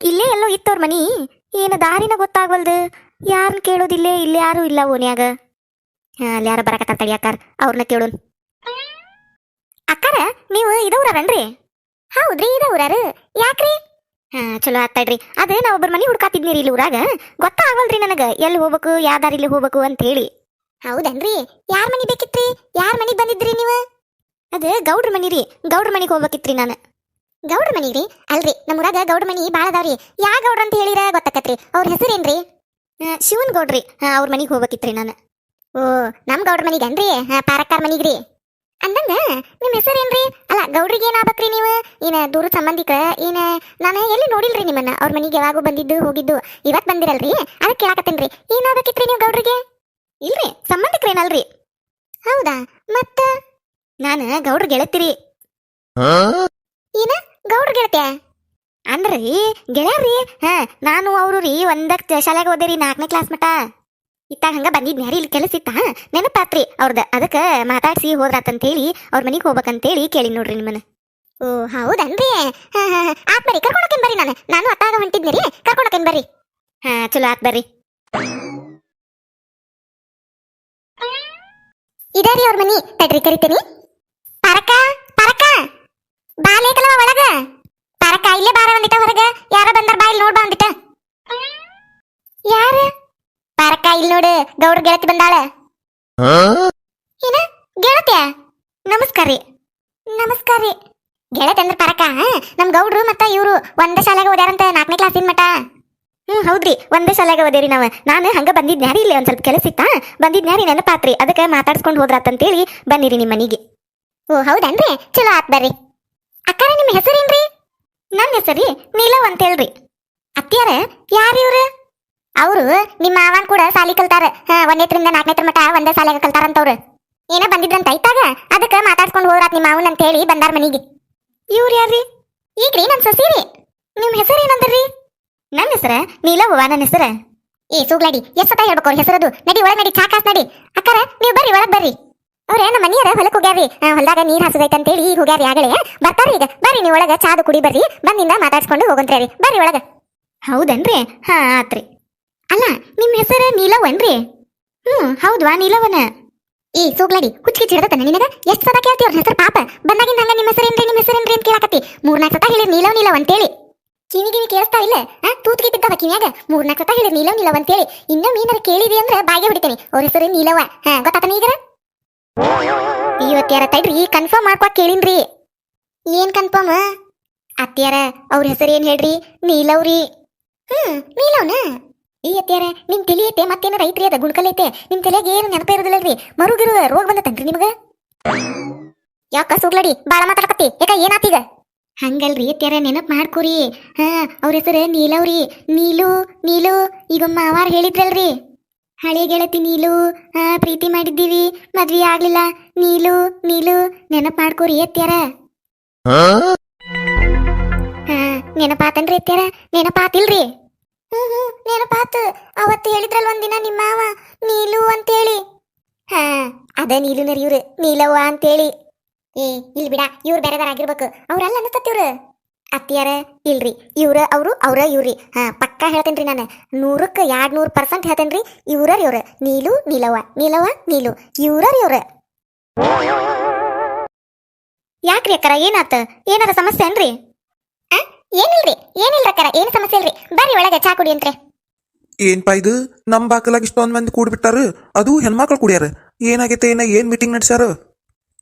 ಇಲ್ಲೇ ಎಲ್ಲೋ ಇತ್ತವ್ರ ಮನಿ. ಏನು ದಾರಿನ ಗೊತ್ತಾಗವಲ್ದು ಯಾರನ್ನ ಕೇಳೋದಿಲ್ಲೇ, ಇಲ್ಲಿ ಯಾರು ಇಲ್ಲ ಓನ್ಯಾಗ. ಅಲ್ಲಿ ಯಾರ ಬರಕತ್ತಾರ ತಡಿ ಅಕ್ಕಾರ ಅವ್ರನ್ನ ಕೇಳೋನ್. ಅಕ್ಕಾರ, ನೀವು ಇದವ್ರನ್ರಿ ಹೌದ್ರಿ ಇದವ್ರಾರು ಯಾಕ್ರಿ? ಹಾ, ಚಲೋ ಆತ್ತಾಡ್ರಿ ಅದೇ ನಾ ಒಬ್ಬರ ಮನಿ ಹುಡ್ಕಾತಿದ್ನಿ ಇಲ್ಲಿ ಊರಾಗ. ಗೊತ್ತಾಗಲ್ರಿ ನನಗೆ. ಎಲ್ಲಿ ಹೋಗ್ಬೇಕು ಯಾವ ದಾರಿಲಿ ಹೋಗ್ಬೇಕು ಅಂತ ಹೇಳಿ ಹೌದನ್ರಿ? ಯಾರ ಮನಿ ಬೇಕಿತ್ರಿ? ಯಾರ ಮನಿಗೆ ಬಂದಿದ್ರಿ ನೀವು? ಅದೇ ಗೌಡ್ರ ಮನಿ ರೀ ಗೌಡ್ರ ಮನಿಗೆ ಹೋಗ್ಬೇಕಿತ್ರಿ ನಾನು. ಗೌಡ್ರ ಮನಿ ರೀ ಅಲ್ರಿ ನಮ್ಮೂರಾಗ ಗೌಡ ಗೌಡ್ರ ಮನಿ ಭಾಳ ಅದಾವ್ರಿ. ಯಾ ಗೌಡ್ರ ಅಂತ ಹೇಳಿರ ಗೊತ್ತಾಕತ್ರಿ. ಅವ್ರ ಹೆಸರೇನ್ರಿ? ಶಿವನ್ ಗೌಡ್ರಿ. ಹಾ ಅವ್ರ ಮನಿಗೆ ಹೋಗ್ಬೇಕಿತ್ರಿ ನಾನು. ಓ ನಮ್ಮ ಗೌಡ್ರ ಮನಿಗನ್ರಿ? ಹಾ ಪಾರಕ್ಕಾರ್ ಮನಿಗ್ರಿ. ಅಂದಂಗ ನಿಮ್ಮ ಹೆಸರೇನ್ರಿ? ಅಲ್ಲ ಗೌಡ್ರಿಗೆ ಏನಾಗ್ಬೇಕ್ರಿ ನೀವು? ಏನ ದೂರ ಸಂಬಂಧಿಕ ಏನ ನಾನು ಎಲ್ಲಿ ನೋಡಿಲ್ರಿ ನಿಮ್ಮನ್ನ? ಅವ್ರ ಮನಿಗೆ ಯಾವಾಗೂ ಬಂದಿದ್ದು ಹೋಗಿದ್ದು ಇವತ್ತು ಬಂದಿರಲ್ರಿ? ಅದಕ್ಕೆ ಕೇಳಾಕತ್ತೇನ್ರಿ ಏನಾಗ್ಬೇಕಿತ್ರಿ ನೀವು ಗೌಡ್ರಿಗೆ? ಇಲ್ರಿ ಸಂಬಂಧಿಕರೇನಲ್ರಿ. ಹೌದಾ? ಮತ್ತ? ನಾನು ಗೌಡ್ರ ಗೆಳತಿರಿ. ಗೌಡ್ರ ಗೆಳತಿಯ ಅಂದ್ರಿ, ಗೆಳೆಯರ್ರಿ, ಹಾ, ನಾನು ಅವರು ರೀ ಒಂದಕ್ಕೆ ಶಾಲೆಗೆ ಓದೇರಿ, ನಾಲ್ಕನೇ ಕ್ಲಾಸ್ ಮಟ ಇತ್ತಾಗ ಹಂಗ ಬಂದಿದ್ನ ಯಾರಿ ಇಲ್ಲಿ ಕೆಲಸ ಇತ್ತ? ನೆನಪಾತ್ರಿ ಅವ್ರದ, ಅದಕ್ಕ ಮಾತಾಡ್ಸಿ ಹೋದ್ರಾತಂತೇಳಿ, ಅವ್ರ ಹೋಗ್ಬೇಕಂತ ಹೋಗ್ಬೇಕಂತೇಳಿ ಕೇಳಿ ನೋಡ್ರಿ ನಿಮ್ಮನ್ನ. ಓ, ಹೌದನ್ರಿ? ಹಾ ಹಾ. ಆತ್ ಬರ್ರಿ, ಕರ್ಕೊಂಡೋಕೇನ್ ಬರ್ರಿ ನಾನು? ನಾನು ಅತ್ತಾಗ ಹೊಂಟಿದ್ನಿ ರೀ, ಕರ್ಕೊಂಡೋಕೇನ್ ಬರ್ರಿ? ಹಾ, ಚಲೋ ಆತ್ ಬರ್ರಿ. ರೀ ಅವ್ರ ಮನಿ, ತಡ್ರಿ ಕರಿತೇನಿ. ಪರಕ ಬಾಲೇಕಲವ ಒಳಗ? ಪರಕ ಇಲ್ಲೇ ಬಾರ ಒಂದಿಟ ಹೊರಗ. ಯಾರ ಬಂದಾರ ಬಾ, ಇಲ್ಲಿ ನೋಡ್ ಬಾ ಯಾರ? ಇಲ್ಲಿ ನೋಡು, ಗೌಡ್ರ ಗೆಳತಿ ಬಂದಾಳ. ಏನ? ಗೆಳತಿಯ? ನಮಸ್ಕಾರ ರೀ. ನಮಸ್ಕಾರ ರೀ. ಗೆಳತಿ ಅಂದ್ರ ಪರಕ ನಮ್ ಗೌಡ್ರು ಮತ್ತ ಇವ್ರು ಒಂದೇ ಶಾಲೆಗೆ ಓದ್ಯಾರಂತ ನಾಲ್ಕನೇ ಕ್ಲಾಸಿನ ಮಟ ಹ್ಮ್, ಹೌದ್ರಿ. ಒಂದೇ ಶಾಲೆಗೆ ಓದೇರಿ ನಾವ. ನಾನು ಹಂಗ ಬಂದಿದ್ನ್ಯಾರಿ ಇಲ್ಲಿ ಒಂದ್ ಸ್ವಲ್ಪ ಕೆಲಸ ಇತ್ತ? ಬಂದಿದ್ನ್ಯಾರಿ ನೆನಪಾತ್ರಿ. ಅದಕ್ಕೆ ಮಾತಾಡ್ಸ್ಕೊಂಡು ಹೋದ್ರಾತಂತೇಳಿ ಬನ್ನಿರಿ ನಿಮ್ಮ ಮನಿಗೆ. ಓ, ಹೌದನ್ರಿ? ಚಲೋ ಆತ್ ಬರ್ರಿ. ಅಕ್ಕಾರ, ನಿಮ್ಮ ಹೆಸರೇನ್ರಿ ನನ್ನ ಹೆಸರಿ ನೀಲವ್ ಅಂತ ಹೇಳ್ರಿ ಅತ್ತಿಯಾರ, ಯಾರು ಇವ್ರು? ಅವರು ನಿಮ್ಮ ಮಾವನ್ ಕೂಡ ಸಾಲಿ ಕಲ್ತಾರ. ಒಂದೇತ್ರಿಂದ ನಾಲ್ಕನೇ ಮಟ ಒಂದೇ ಶಾಲೆಗೆ ಕಲ್ತಾರಂತವ್ರು. ಏನ ಬಂದಿದ್ರಂತ ಐತಾಗ ಅದಕ್ಕೆ ಮಾತಾಡ್ಸ್ಕೊಂಡು ಹೋದ್ರಾತ್ ನಿಮ್ಮ ಮಾವನ್ ಅಂತ ಹೇಳಿ ಬಂದಾರ ಮನೆಗೆ. ಇವ್ರು ಯಾರ್ರಿ? ಈಗ್ರಿ ನನ್ ಸೊಸೀರಿ. ನಿಮ್ ಹೆಸರು ಏನಂದ್ರಿ? ನನ್ನ ಹೆಸರ ನೀಲವ್ವ ನನ್ನ ಹೆಸರ. ಏ, ಸೂಗ್ಲಾಡಿ ಎಷ್ಟತ ಹೇಳ್ಬೇಕು ಅವ್ರ ಹೆಸರದು? ನಡಿ, ಒಳಗ್ ನಡಿ ಚಾಕಾಸ್ ನಡಿ. ಅಕ್ಕಾರ, ನೀವು ಬರ್ರಿ, ಒಳಗ್ ಬರ್ರಿ. ಅವ್ರ ನಮ್ಮ ಮನೆಯರ ಹೊಲಕ್ ಹೋಗ್ಯಾರ್ರಿ. ಹೊಲದಾಗ ನೀರ್ ಹಸದೈತೆ ಅಂತೇಳಿ ಈಗ ಹೋಗ್ಯಾರಿ ಆಗಲೇ. ಬರ್ತಾರಿ ಈಗ. ಬರ್ರಿ ನೀವು ಒಳಗ ಚಾದು ಕುಡಿ ಬರ್ರಿ. ಬಂದಿಂದ ಮಾತಾಡ್ಸ್ಕೊಂಡು ಹೋಗಂತ್ರಿ ಬರ್ರಿ ಒಳಗ. ಹೌದನ್ರಿ? ಹಾ ಆತ್ರಿ. ಅಲ್ಲ ನಿಮ್ಮ ಹೆಸರು ನೀಲವನ್ರಿ ಹ್ಮ್ ಹೌದ್ವಾ ನೀಲವನ ಈ ಸೂಗ್ಲಾಡಿ ಹುಚ್ಚಿಗೆ ಚಿಡದತನ ನಿನಗ? ಎಷ್ಟ್ ಸದಾ ಕೇಳ್ತಿ ಅವ್ರ ಹೆಸರು ಪಾಪ? ಬಂದಾಗಿಂದ ಹಂಗ ನಿಮ್ಮ ಹೆಸರೇನ್ರಿ ನಿಮ್ಮ ಹೆಸರೇನ್ರಿ ಅಂತ ಕೇಳಾಕತ್ತಿ. ಮೂರ್ನಾಲ್ಕು ಸತ ಹೇಳಿ ನೀಲವ್ ನೀಲವ್ ಅಂತೇಳಿ. ಕಿವಿ ಕಿವಿ ಕೇಳ್ತಾ ಇಲ್ಲ? ಆ ತೂತ್ಗೆ ಬಿದ್ದವ ಕಿವಿಯಾಗ? ಮೂರ್ನಾಲ್ಕು ಸತ ಹೇಳಿ ನೀಲವ್ ನೀಲವ್ ಅಂತೇಳಿ. ಇನ್ನೊಮ್ಮೆ ಏನಾರ ಕೇಳಿದಿ ಅಂದ್ರೆ ಬಾಯಿಗೆ ಹೊಡಿತೇನೆ. ಅವ್ರ ಹೆಸರು ನೀಲವ ಹಾ ಗೊತ್ತಾತನ ಈಗ ಇವತ್ತ್ಯಾರ ತಡ್ರಿ ಕನ್ಫರ್ಮ್ ಮಾಡ್ಕೊಕ್ ಕೇಳಿನ್ರಿ. ಏನ್ ಕನ್ಫರ್ಮ್ ಅತ್ಯಾರ ಅವ್ರ ಹೆಸರು ಏನ್ ಹೇಳ್ರಿ? ನೀಲವ್ರಿ. ಹ್ಮ್, ನೀಲವ್ನ? ಈ ಅತ್ತ್ಯಾರ, ನಿಮ್ ತಲಿ ಐತೆ, ಮತ್ತೇನ ಐತ್ರಿ ಅದ, ಗುಣಕಲ್ ಐತೆ? ನಿಮ್ ತಲೆಗೆ ಏನು ನೆನಪ ಇರೋದಿಲ್ಲಲ್ರಿ? ಮರುಗಿರುವ ರೋಗ ಬಂದತನ್ರಿ ನಿಮಗ? ಯಾಕ ಸುಗ್ಲಡಿ, ಬಾಳ ಮಾತಾಡಕತ್ತಿ? ಯಾಕ ಏನಾತೀಗ ಹಂಗಲ್ರಿ ಅತ್ಯಾರ ನೆನಪ್ ಮಾಡ್ಕೊರಿ. ಹಾ, ಅವ್ರ ಹೆಸರು ನೀಲವ್ರಿ. ನೀಲು ನೀಲು, ಈಗ ಮಾವಾರ್ ಹೇಳಿದ್ರಲ್ರಿ. ಹಳೆ ಗೆಳತಿ ನೀಲು ಹಾ ಪ್ರೀತಿ ಮಾಡಿದ್ದೀವಿ. ಮದ್ವಿ ಆಗ್ಲಿಲ್ಲ. ನೀಲು ನೀಲು ನೆನಪ್ ಮಾಡ್ಕೋರಿ ಎತ್ತ್ಯಾರ ಹಾ ನೆನಪಾತನ್ರಿ ಎತ್ತ್ಯಾರ ನೆನಪಾತಿಲ್ರಿ? ಹ್ಮ್ ಹ್ಮ್ ನೆನಪಾತು. ಅವತ್ತು ಹೇಳಿದ್ರಲ್ ಒಂದಿನ ನಿಮ್ಮ ಮಾವ ನೀಲು ಅಂತೇಳಿ. ಹಾ ಅದ ನೀಲುನರಿ ಇವ್ರು ನೀಲವ್ವ ಅಂತೇಳಿ. ಏ ಇಲ್ ಬಿಡ ಇವ್ರು ಬೇರೆದಾರಾಗಿರ್ಬೇಕು ಅವ್ರಲ್ಲ ಅನ್ಸತ್ತಿವ್ರು ಅತ್ತಿಯಾರ, ಇಲ್ರಿ, ಇವ್ರ ಅವರು, ಅವ್ರ ಇವ್ರಿ. ಹಾ, ಪಕ್ಕ ಹೇಳ್ತೇನ್ರಿ ನಾನು. ನೂರಕ್ಕೆ ಎರಡ್ ನೂರು ಪರ್ಸೆಂಟ್ ಹೇಳ್ತೇನ್ರಿ ಇವ್ರ ಇವ್ರ. ನೀಲು, ನೀಲವ್ವ ನೀಲವ್ವ, ನೀಲು. ಇವ್ರ ಇವ್ರ. ಯಾಕ್ರಿ ಅಕ್ಕರ, ಏನಾತ? ಏನಾರ ಸಮಸ್ಯೆ ಏನ್ರಿ? ಏನಿಲ್ರಿ ಏನಿಲ್ರಿ ಅಕ್ಕರ, ಏನ್ ಸಮಸ್ಯೆ ಇಲ್ರಿ? ಬರ್ರಿ ಒಳಗೆ ಚಾ ಕುಡಿ ಅಂತ್ರೆ. ಏನ್ಪಾ ಇದು? ನಮ್ ಬಾಕಲಾಗ ಇಷ್ಟೊಂದ್ ಮಂದಿ ಕೂಡ್ಬಿಟ್ಟಾರ. ಅದು ಹೆಣ್ಮಕ್ಳು ಕುಡಿಯಾರ. ಏನಾಗೈತೆ ಏನ, ಏನ್ ಮೀಟಿಂಗ್ ನಡ್ಸ್ಯಾರ?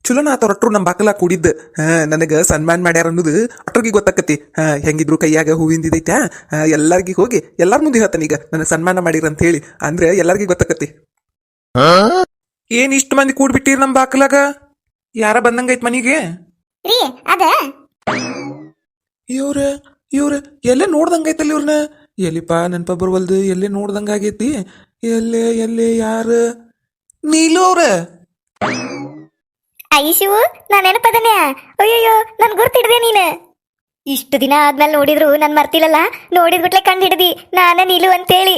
ಚಲೋನ ಆತ ಹೊರಟ್ರು ನಮ್ಮ ಬಾಕಲ ಕೂಡಿದ್ದ. ನನಗೆ ನನಗ ಸನ್ಮಾನ ಮಾಡ್ಯಾರ ಅನ್ನೋದು ಅಟ್ರಿಗೆ ಗೊತ್ತಾಕತಿ ಹಾ ಹೆಂಗಿದ್ರು ಕೈಯಾಗ ಹೂವಿಂದಿದೈತ್ಯಾ ಹಾ ಎಲ್ಲಾರ್ಗಿ ಹೋಗಿ ಎಲ್ಲಾರ ಮುಂದೆ ಹೇಳ್ತಾನ ಈಗ ನನಗೆ ಸನ್ಮಾನ ಮಾಡಿರ ಅಂತ ಹೇಳಿ. ಅಂದ್ರೆ ಎಲ್ಲರಿಗೆ ಗೊತ್ತಾಕತಿ ಏನ್ ಇಷ್ಟು ಮಂದಿ ಕೂಡ್ಬಿಟ್ಟಿರಿ ನಮ್ ಬಾಕಲಾಗ? ಯಾರ ಬಂದಂಗೈತ್ ಮನಿಗೆ? ರೀ ಅದ? ಇವ್ರ ಇವ್ರ ಎಲ್ಲೇ ನೋಡ್ದಂಗೈತಲ್ಲ ಇವ್ರನ್ನ ಎಲ್ಲಿಪಾ ನೆನಪ ಬರ್ವಲ್ದು ಎಲ್ಲೇ ನೋಡ್ದಂಗಾಗೈತಿ? ಎಲ್ಲೇ ಎಲ್ಲೇ ಯಾರ? ನೀಲು ಅವ್ರ? ಐಶು ನಾನು ನೆನಪದನೆ ಅಯ್ಯಯ್ಯೋ ನನ್ ಗುರ್ತಿಡ್ದೆ ನೀನು. ಇಷ್ಟು ದಿನ ಆದ್ಮೇಲೆ ನೋಡಿದ್ರು ನನ್ ಮರ್ತಿಲ್ಲಲ್ಲ ನೋಡಿದ್ ಗುಟ್ಲೆ ಕಂಡು ಹಿಡ್ದಿ ನಾನ ನೀಲು ಅಂತೇಳಿ.